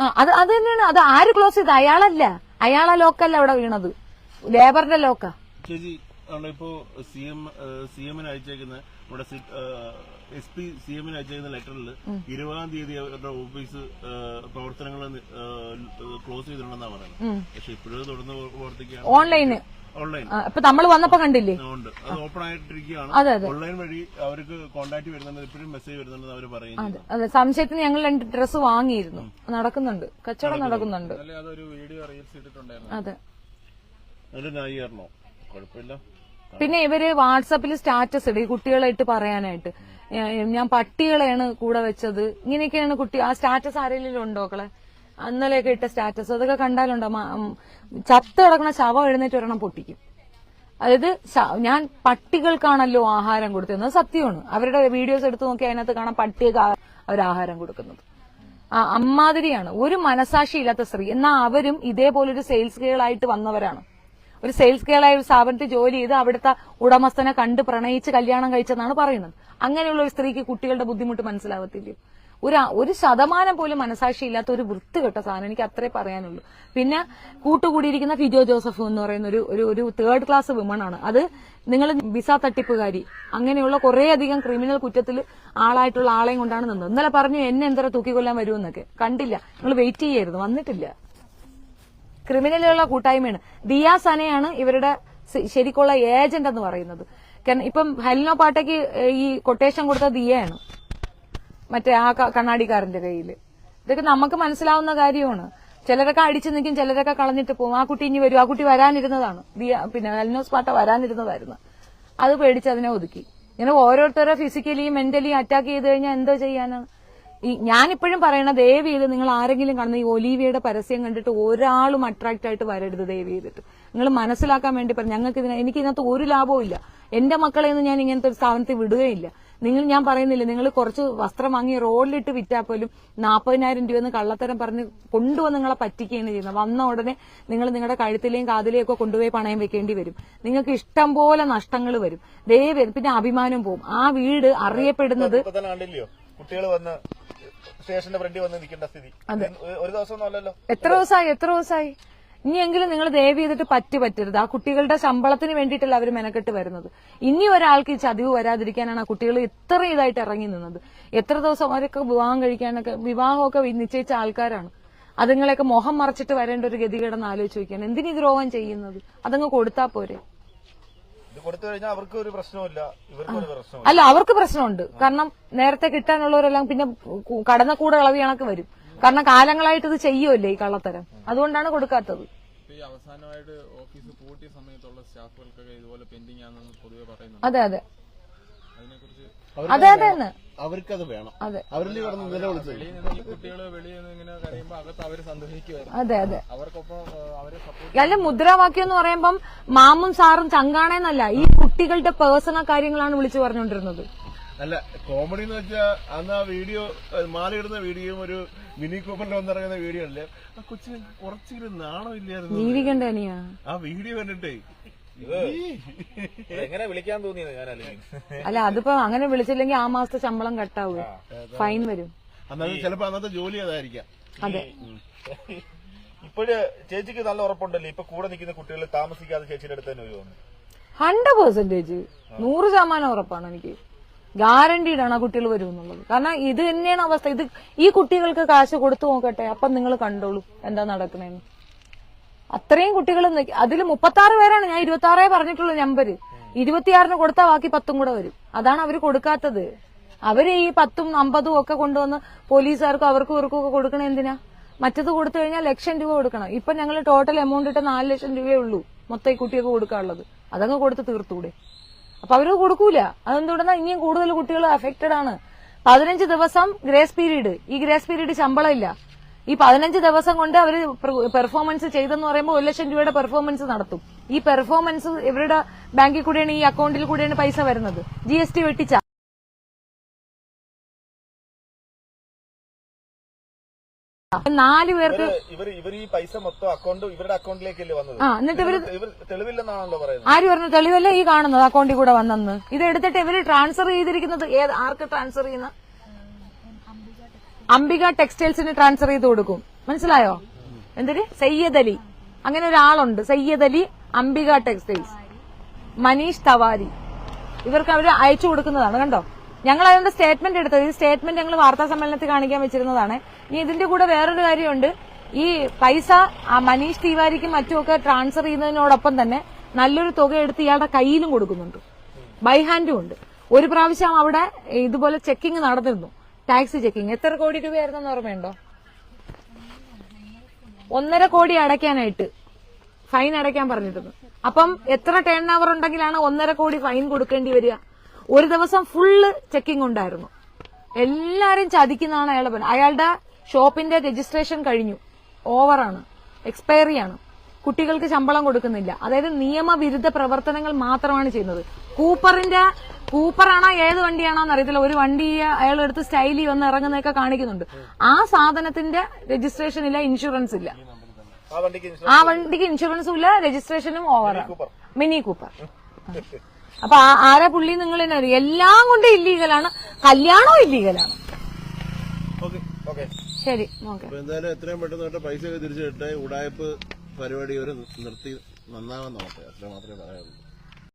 [SPEAKER 1] ആ അത് അത് തന്നെയാണ്. അത് ആര് ക്ലോസ് ചെയ്ത്? അയാളല്ല. അയാളെ ലോക്കല്ല അവിടെ വീണത്. ലേബറിന്റെ ലോക്കാ
[SPEAKER 2] ആണ് ഇപ്പോ സി എം സി എമ്മിന് അയച്ചേക്കുന്ന നമ്മുടെ എസ് പി സി എമ്മിന് അയച്ചേക്കുന്ന ലെറ്ററിൽ ഇരുപതാം തീയതി അവരുടെ ഓഫീസ് പ്രവർത്തനങ്ങൾ ക്ലോസ് ചെയ്തിട്ടുണ്ടെന്നാണ് പറയുന്നത്. പക്ഷെ ഇപ്പോഴും തുടർന്ന് പ്രവർത്തിക്കുകയാണ്.
[SPEAKER 1] ഓൺലൈന്.
[SPEAKER 2] ഓൺലൈൻ.
[SPEAKER 1] ഇപ്പൊ നമ്മൾ വന്നപ്പോ കണ്ടില്ലേ?
[SPEAKER 2] ഉണ്ട്. അത് ഓപ്പൺ ആയിട്ടിരിക്കുകയാണ്. ഓൺലൈൻ വഴി അവർക്ക് കോൺടാക്ട് വരുന്നുണ്ട് ഇപ്പോഴും മെസ്സേജ് വരുന്നുണ്ടെന്ന് അവർ പറയുന്നത്
[SPEAKER 1] അതെ സംശയത്തിന് ഞങ്ങൾ രണ്ട് ഡ്രസ്സ് വാങ്ങിയിരുന്നു. നടക്കുന്നുണ്ട്. കച്ചവടം നടക്കുന്നുണ്ട്.
[SPEAKER 7] അതൊരു വീഡിയോ റീൽസ് ഇട്ടിട്ടുണ്ടായിരുന്നു.
[SPEAKER 1] അതെ.
[SPEAKER 2] അതിന്റെ കുഴപ്പമില്ല
[SPEAKER 1] പിന്നെ ഇവർ വാട്സാപ്പിൽ സ്റ്റാറ്റസ് ഇടും ഈ കുട്ടികളായിട്ട് പറയാനായിട്ട്. ഞാൻ- പട്ടികളെയാണ് കൂടെ വെച്ചത്. ഇങ്ങനെയൊക്കെയാണ് കുട്ടി ആ സ്റ്റാറ്റസ് ആരെങ്കിലും ഉണ്ടോ മക്കളെ? അന്നലെയൊക്കെ ഇട്ട സ്റ്റാറ്റസ് അതൊക്കെ കണ്ടാലുണ്ടോ? ചത്ത് കിടക്കണ ശവം എഴുന്നേറ്റ് ഒരെണ്ണം പൊട്ടിക്കും. അതായത് ഞാൻ പട്ടികൾക്കാണല്ലോ ആഹാരം കൊടുത്തത് സത്യമാണ്. അവരുടെ വീഡിയോസ് എടുത്തു നോക്കി അതിനകത്ത് കാണാൻ പട്ടികൾക്ക് അവർ ആഹാരം കൊടുക്കുന്നത്. അമ്മാതിരിയാണ്. ഒരു മനസാക്ഷി ഇല്ലാത്ത സ്ത്രീ. എന്നാൽ അവരും ഇതേപോലൊരു സെയിൽസ് ഗേൾ ആയിട്ട് വന്നവരാണ്. ഒരു സെയിൽസ് ഗേളായ ഒരു സ്ഥാപനത്തിൽ ജോലി ചെയ്ത് അവിടുത്തെ ഉടമസ്ഥനെ കണ്ട് പ്രണയിച്ച് കല്യാണം കഴിച്ചെന്നാണ് പറയുന്നത്. അങ്ങനെയുള്ള ഒരു സ്ത്രീക്ക് കുട്ടികളുടെ ബുദ്ധിമുട്ട് മനസ്സിലാവത്തില്ലേ. ഒരു ഒരു ശതമാനം പോലും മനസാക്ഷി ഇല്ലാത്ത ഒരു വൃത്തികെട്ട സാധനം എനിക്ക് അത്രേ പറയാനുള്ളൂ. പിന്നെ കൂട്ടുകൂടിയിരിക്കുന്ന ഫിജോ ജോസഫ് എന്ന് പറയുന്ന ഒരു ഒരു ഒരു തേർഡ് ക്ലാസ് വിമൺ ആണ്. അത് നിങ്ങൾ വിസ തട്ടിപ്പുകാരി അങ്ങനെയുള്ള കുറേ അധികം ക്രിമിനൽ കുറ്റത്തിൽ ആളായിട്ടുള്ള ആളെയും കൊണ്ടാണ് നിന്നത്. ഇന്നലെ പറഞ്ഞു എന്നെ എന്തര തൂക്കിക്കൊല്ലാൻ വരുമെന്നൊക്കെ. കണ്ടില്ല. നിങ്ങൾ വെയിറ്റ് ചെയ്യായിരുന്നു വന്നിട്ടില്ല. ക്രിമിനലുകളുടെ കൂട്ടായ്മയാണ്. ദിയാ സനയാണ് ഇവരുടെ ശരിക്കുള്ള ഏജന്റ് എന്ന് പറയുന്നത്. ഇപ്പം ഹലിനോ പാട്ടയ്ക്ക് ഈ കൊട്ടേഷൻ കൊടുത്ത ദിയയാണ്. മറ്റേ ആ കണ്ണാടിക്കാരന്റെ കയ്യിൽ ഇതൊക്കെ നമുക്ക് മനസ്സിലാവുന്ന കാര്യമാണ്. ചിലരൊക്കെ അടിച്ചു നിൽക്കും ചിലരൊക്കെ കളഞ്ഞിട്ട് പോകും. ആ കുട്ടി ഇനി വരും. ആ കുട്ടി വരാനിരുന്നതാണ്. ദിയ പിന്നെ ഹലിനോസ് പാട്ട വരാനിരുന്നതായിരുന്നു. അത് പേടിച്ച് അതിനെ ഒതുക്കി. ഇങ്ങനെ ഓരോരുത്തരെ ഫിസിക്കലി മെന്റലി അറ്റാക്ക് ചെയ്ത് കഴിഞ്ഞാൽ എന്തോ ചെയ്യാനാണ്? ഈ ഞാനിപ്പോഴും പറയണ ദയവ് ചെയ്ത് നിങ്ങൾ ആരെങ്കിലും കാണുന്ന ഈ ഒലീവിയയുടെ പരസ്യം കണ്ടിട്ട് ഒരാളും അട്രാക്ട് ആയിട്ട് വരരുത് ദയവ് ചെയ്തിട്ട്. നിങ്ങൾ മനസ്സിലാക്കാൻ വേണ്ടി പറഞ്ഞു ഞങ്ങൾക്ക് ഇതിന് എനിക്ക് ഇതിനകത്ത് ഒരു ലാഭവും ഇല്ല. എന്റെ മക്കളെ ഒന്നും ഞാൻ ഇങ്ങനത്തെ ഒരു സ്ഥാപനത്തിൽ വിടുകയില്ല. നിങ്ങൾ ഞാൻ പറയുന്നില്ല നിങ്ങൾ കുറച്ച് വസ്ത്രം വാങ്ങി റോഡിലിട്ട് വിറ്റാൽ പോലും നാൽപ്പതിനായിരം രൂപ എന്ന് കള്ളത്തരം പറഞ്ഞ് കൊണ്ടുവന്ന് നിങ്ങളെ പറ്റിക്കുകയാണ് ചെയ്യുന്നത്. വന്ന ഉടനെ നിങ്ങൾ നിങ്ങളുടെ കഴുത്തിലെയും കാതിലെയും ഒക്കെ കൊണ്ടുപോയി പണയം വെക്കേണ്ടി വരും. നിങ്ങൾക്ക് ഇഷ്ടം പോലെ നഷ്ടങ്ങൾ വരും. ദയവ് പിന്നെ അഭിമാനം പോവും. ആ വീട് അറിയപ്പെടുന്നത്
[SPEAKER 4] കുട്ടികൾ വന്ന് സ്റ്റേഷന്റെ ഫ്രണ്ടിൽ വന്ന് നിൽക്കേണ്ട സ്ഥിതി. ഒരു- ദിവസം അല്ലല്ലോ.
[SPEAKER 1] എത്ര ദിവസമായി എത്ര ദിവസമായി ഇനിയെങ്കിലും നിങ്ങൾ ദയവ് ചെയ്തിട്ട് പറ്റി പറ്റരുത്. ആ കുട്ടികളുടെ ശമ്പളത്തിന് വേണ്ടിയിട്ടല്ല അവർ മെനക്കെട്ട് വരുന്നത്. ഇനി ഒരാൾക്ക് ഈ ചതിവ് വരാതിരിക്കാനാണ് ആ കുട്ടികൾ ഇത്ര ഇതായിട്ട് ഇറങ്ങി നിന്നത്. എത്ര ദിവസം അവരൊക്കെ വിവാഹം കഴിക്കാനൊക്കെ വിവാഹമൊക്കെ നിശ്ചയിച്ച ആൾക്കാരാണ്. അതുങ്ങളെയൊക്കെ മുഖം മറച്ചിട്ട് വരേണ്ട ഒരു ഗതികേടെന്ന് ആലോചിച്ച് നോക്കിയാണ് എന്തിനു ദ്രോഹം ചെയ്യുന്നത്? അതങ്ങ് കൊടുത്താൽ പോരെ.
[SPEAKER 4] ഇത് കൊടുത്തു കഴിഞ്ഞാൽ അവർക്ക് ഒരു പ്രശ്നമില്ല ഇവർക്ക് ഒരു പ്രശ്നമില്ല
[SPEAKER 1] അല്ല അവർക്ക് പ്രശ്നമുണ്ട്. കാരണം നേരത്തെ കിട്ടാനുള്ളവരെല്ലാം പിന്നെ കടന്ന കൂടെ ഇളവി കണക്ക് വരും. കാരണം കാലങ്ങളായിട്ട് ഇത് ചെയ്യുമല്ലേ ഈ കള്ളത്തരം? അതുകൊണ്ടാണ് കൊടുക്കാത്തത്.
[SPEAKER 7] അവസാനമായിട്ട് ഓഫീസ് പൂട്ടിയ സമയത്തുള്ള സ്റ്റാഫുകൾക്കൊക്കെ ഇതുപോലെ പെൻഡിങ് ആണെന്ന് പൊതുവെ
[SPEAKER 1] അതെ അതെ.
[SPEAKER 7] അതിനെക്കുറിച്ച്
[SPEAKER 1] അതെ അതെ
[SPEAKER 2] അവർക്കത് വേണം.
[SPEAKER 1] അതെ.
[SPEAKER 2] അവരിൽ കടന്ന്
[SPEAKER 7] സന്തോഷിക്കുമായിരുന്നു
[SPEAKER 1] അതെ അതെ.
[SPEAKER 7] അവർക്കൊപ്പം ആ, സപ്പോർട്ട്
[SPEAKER 1] അല്ല മുദ്രാവാക്യം എന്ന് പറയുമ്പം മാമും സാറും ചങ്കാണേന്നല്ല. ഈ കുട്ടികളുടെ പേഴ്സണൽ കാര്യങ്ങളാണ് വിളിച്ചു പറഞ്ഞുകൊണ്ടിരുന്നത്.
[SPEAKER 2] അല്ല കോമഡി എന്ന് വെച്ചാൽ അന്ന് ആ വീഡിയോ മാലയിടുന്ന വീഡിയോയും ഒരു മിനി കൂപ്പറിൽ വന്നിറങ്ങുന്ന വീഡിയോ അല്ലേ? ആ കൊച്ചിന് കുറച്ചൊരു നാണം ഇല്ലായിരുന്നു ആ വീഡിയോ കണ്ടിട്ടേ
[SPEAKER 4] എങ്ങനെ വിളിക്കാൻ തോന്നിയത് ഞാൻ
[SPEAKER 1] അല്ല അതിപ്പോ അങ്ങനെ വിളിച്ചില്ലെങ്കിൽ ആ മാസത്തെ ശമ്പളം കട്ടാവുക ഫൈൻ വരും.
[SPEAKER 2] അന്നത്തെ ചിലപ്പോ അന്നത്തെ ജോലി അതായിരിക്കാം.
[SPEAKER 1] അതെ.
[SPEAKER 4] ഇപ്പോഴ് ചേച്ചിക്ക് നല്ല ഉറപ്പുണ്ടല്ലോ? ഇപ്പൊ കൂടെ നിൽക്കുന്ന കുട്ടികൾ താമസിക്കാതെ ചേച്ചിയുടെ അടുത്ത് തന്നെ വരുമോ
[SPEAKER 1] ഹൺഡ്രഡ് പെർസെന്റേജ്. നൂറ് ശതമാനം ഉറപ്പാണ് എനിക്ക്. ഗ്യാരണ്ടീഡ് ആണ് ആ കുട്ടികൾ വരും എന്നുള്ളത് കാരണം ഇത് തന്നെയാണ് അവസ്ഥ. ഇത് ഈ കുട്ടികൾക്ക് കാശ് കൊടുത്തു നോക്കട്ടെ അപ്പം നിങ്ങൾ കണ്ടോളൂ എന്താ നടക്കണേന്ന്. അത്രയും കുട്ടികൾ അതിൽ മുപ്പത്തി ആറ് പേരാണ്. ഞാൻ ഇരുപത്തി ആറേ പറഞ്ഞിട്ടുള്ള നമ്പര് ഇരുപത്തിയാറിന് കൊടുത്താൽ ബാക്കി പത്തും കൂടെ വരും. അതാണ് അവർ കൊടുക്കാത്തത്. അവർ ഈ പത്തും അമ്പതും ഒക്കെ കൊണ്ടുവന്ന് പോലീസുകാർക്കും അവർക്കും ഇവർക്കും ഒക്കെ കൊടുക്കണ എന്തിനാ? മറ്റത് കൊടുത്തു കഴിഞ്ഞാൽ ലക്ഷം രൂപ കൊടുക്കണം. ഇപ്പൊ ഞങ്ങൾ ടോട്ടൽ എമൗണ്ട് ഇട്ട് നാല് ലക്ഷം രൂപയേ ഉള്ളൂ മൊത്തം ഈ കുട്ടിയൊക്കെ കൊടുക്കാനുള്ളത്. അതങ്ങ് കൊടുത്ത് തീർത്തൂടെ. അപ്പൊ അവർ കൊടുക്കൂല. അതെന്തുകൊണ്ടാ ഇനിയും കൂടുതൽ കുട്ടികൾ അഫക്റ്റഡ് ആണ്. പതിനഞ്ച് ദിവസം ഗ്രേസ് പീരീഡ് ഈ ഗ്രേസ് പീരീഡ് ശമ്പളം ഇല്ല. ഈ പതിനഞ്ച് ദിവസം കൊണ്ട് അവർ പെർഫോമൻസ് ചെയ്തെന്ന് പറയുമ്പോൾ ഒരു ലക്ഷം രൂപയുടെ പെർഫോമൻസ് നടത്തും. ഈ പെർഫോമൻസ് ഇവരുടെ ബാങ്കിൽ കൂടെയാണ് ഈ അക്കൗണ്ടിൽ കൂടെയാണ് പൈസ വരുന്നത്. ജി എസ് ടി വെട്ടിച്ച. നാല് പേർക്ക്
[SPEAKER 4] ഇവർ ഈ പൈസ മൊത്തം അക്കൗണ്ട് ഇവരുടെ അക്കൗണ്ടിലേക്കല്ലേ വന്നത്?
[SPEAKER 1] ആ എന്നിട്ട്
[SPEAKER 4] ഇവർ തെളിവില്ലെന്നാണല്ലോ പറയുന്നത്.
[SPEAKER 1] ആര് പറഞ്ഞു? തെളിവല്ല ഈ കാണുന്നത് അക്കൗണ്ടിൽ കൂടെ വന്നെന്ന്. ഇത് എടുത്തിട്ട് ഇവർ ട്രാൻസ്ഫർ ചെയ്തിരിക്കുന്നത് ഏത് ആർക്ക് ട്രാൻസ്ഫർ ചെയ്യുന്ന? അംബിക ടെക്സ്റ്റൈൽസിന് ട്രാൻസ്ഫർ ചെയ്ത് കൊടുക്കും. മനസ്സിലായോ? എന്തൊരു സയ്യദ് അലി. അങ്ങനെ ഒരാളുണ്ട്. സയ്യദ് അലി അംബിക ടെക്സ്റ്റൈൽസ്. മനീഷ് തവാരി. ഇവർക്ക് അവർ അയച്ചു കൊടുക്കുന്നതാണ്. കണ്ടോ? ഞങ്ങൾ അതിന്റെ സ്റ്റേറ്റ്മെന്റ് എടുത്തത്. ഈ സ്റ്റേറ്റ്മെന്റ് ഞങ്ങൾ വാർത്താ സമ്മേളനത്തിൽ കാണിക്കാൻ വെച്ചിരുന്നതാണ്. ഇനി ഇതിന്റെ കൂടെ വേറൊരു കാര്യമുണ്ട്. ഈ പൈസ ആ മനീഷ് തിവാരിക്കും മറ്റുമൊക്കെ ട്രാൻസ്ഫർ ചെയ്യുന്നതിനോടൊപ്പം തന്നെ നല്ലൊരു തുക എടുത്ത് ഇയാളുടെ കയ്യിലും കൊടുക്കുന്നുണ്ട്. ബൈ ഹാൻഡും ഉണ്ട്. ഒരു പ്രാവശ്യം അവിടെ ഇതുപോലെ ചെക്കിംഗ് നടന്നിരുന്നു. Taxi checking. എത്ര കോടി രൂപയായിരുന്നെന്ന് ഓർമ്മയുണ്ടോ? ഒന്നര കോടി അടയ്ക്കാനായിട്ട് ഫൈൻ അടയ്ക്കാൻ പറഞ്ഞിരുന്നു. അപ്പം എത്ര ടേൺ ഓവർ ഉണ്ടെങ്കിലാണ് ഒന്നര കോടി ഫൈൻ കൊടുക്കേണ്ടി വരിക? ഒരു ദിവസം ഫുള്ള് ചെക്കിംഗ് ഉണ്ടായിരുന്നു. എല്ലാരും ചതിക്കുന്നതാണ് അയാളുടെ അയാളുടെ ഷോപ്പിന്റെ രജിസ്ട്രേഷൻ കഴിഞ്ഞു. ഓവറാണ് എക്സ്പയറി ആണ്. കുട്ടികൾക്ക് ശമ്പളം കൊടുക്കുന്നില്ല. അതായത് നിയമവിരുദ്ധ പ്രവർത്തനങ്ങൾ മാത്രമാണ് ചെയ്യുന്നത്. കൂപ്പറിന്റെ കൂപ്പറാണോ ഏത് വണ്ടിയാണോ എന്നറിയത്തില്ല ഒരു വണ്ടി അയാൾ എടുത്ത് സ്റ്റൈലി വന്ന് ഇറങ്ങുന്നതൊക്കെ കാണിക്കുന്നുണ്ട്. ആ സാധനത്തിന്റെ രജിസ്ട്രേഷൻ ഇല്ല ഇൻഷുറൻസ് ഇല്ല.
[SPEAKER 4] ആ വണ്ടിക്ക്
[SPEAKER 1] ആ വണ്ടിക്ക് ഇൻഷുറൻസും ഇല്ല രജിസ്ട്രേഷനും ഓവറാണ് മിനി കൂപ്പർ. അപ്പൊ ആ- ആരാ പുള്ളി നിങ്ങൾ തന്നെ അറിയാം. എല്ലാം കൊണ്ട് ഇല്ലീഗലാണ് കല്യാണവും ഇല്ലീഗലാണ്
[SPEAKER 2] ഓക്കെ
[SPEAKER 4] ഓക്കെ.
[SPEAKER 1] ശരി ഓക്കെ
[SPEAKER 2] അപ്പൊ എന്തായാലും എത്രയും പെട്ടെന്ന് പൈസ തിരിച്ചു കിട്ടേ. ഉടായ്പ് പരിപാടി ഒരു നിർത്തി നന്നാവാൻ നോക്കുക അത്ര മാത്രമേ പറയാനുള്ളൂ.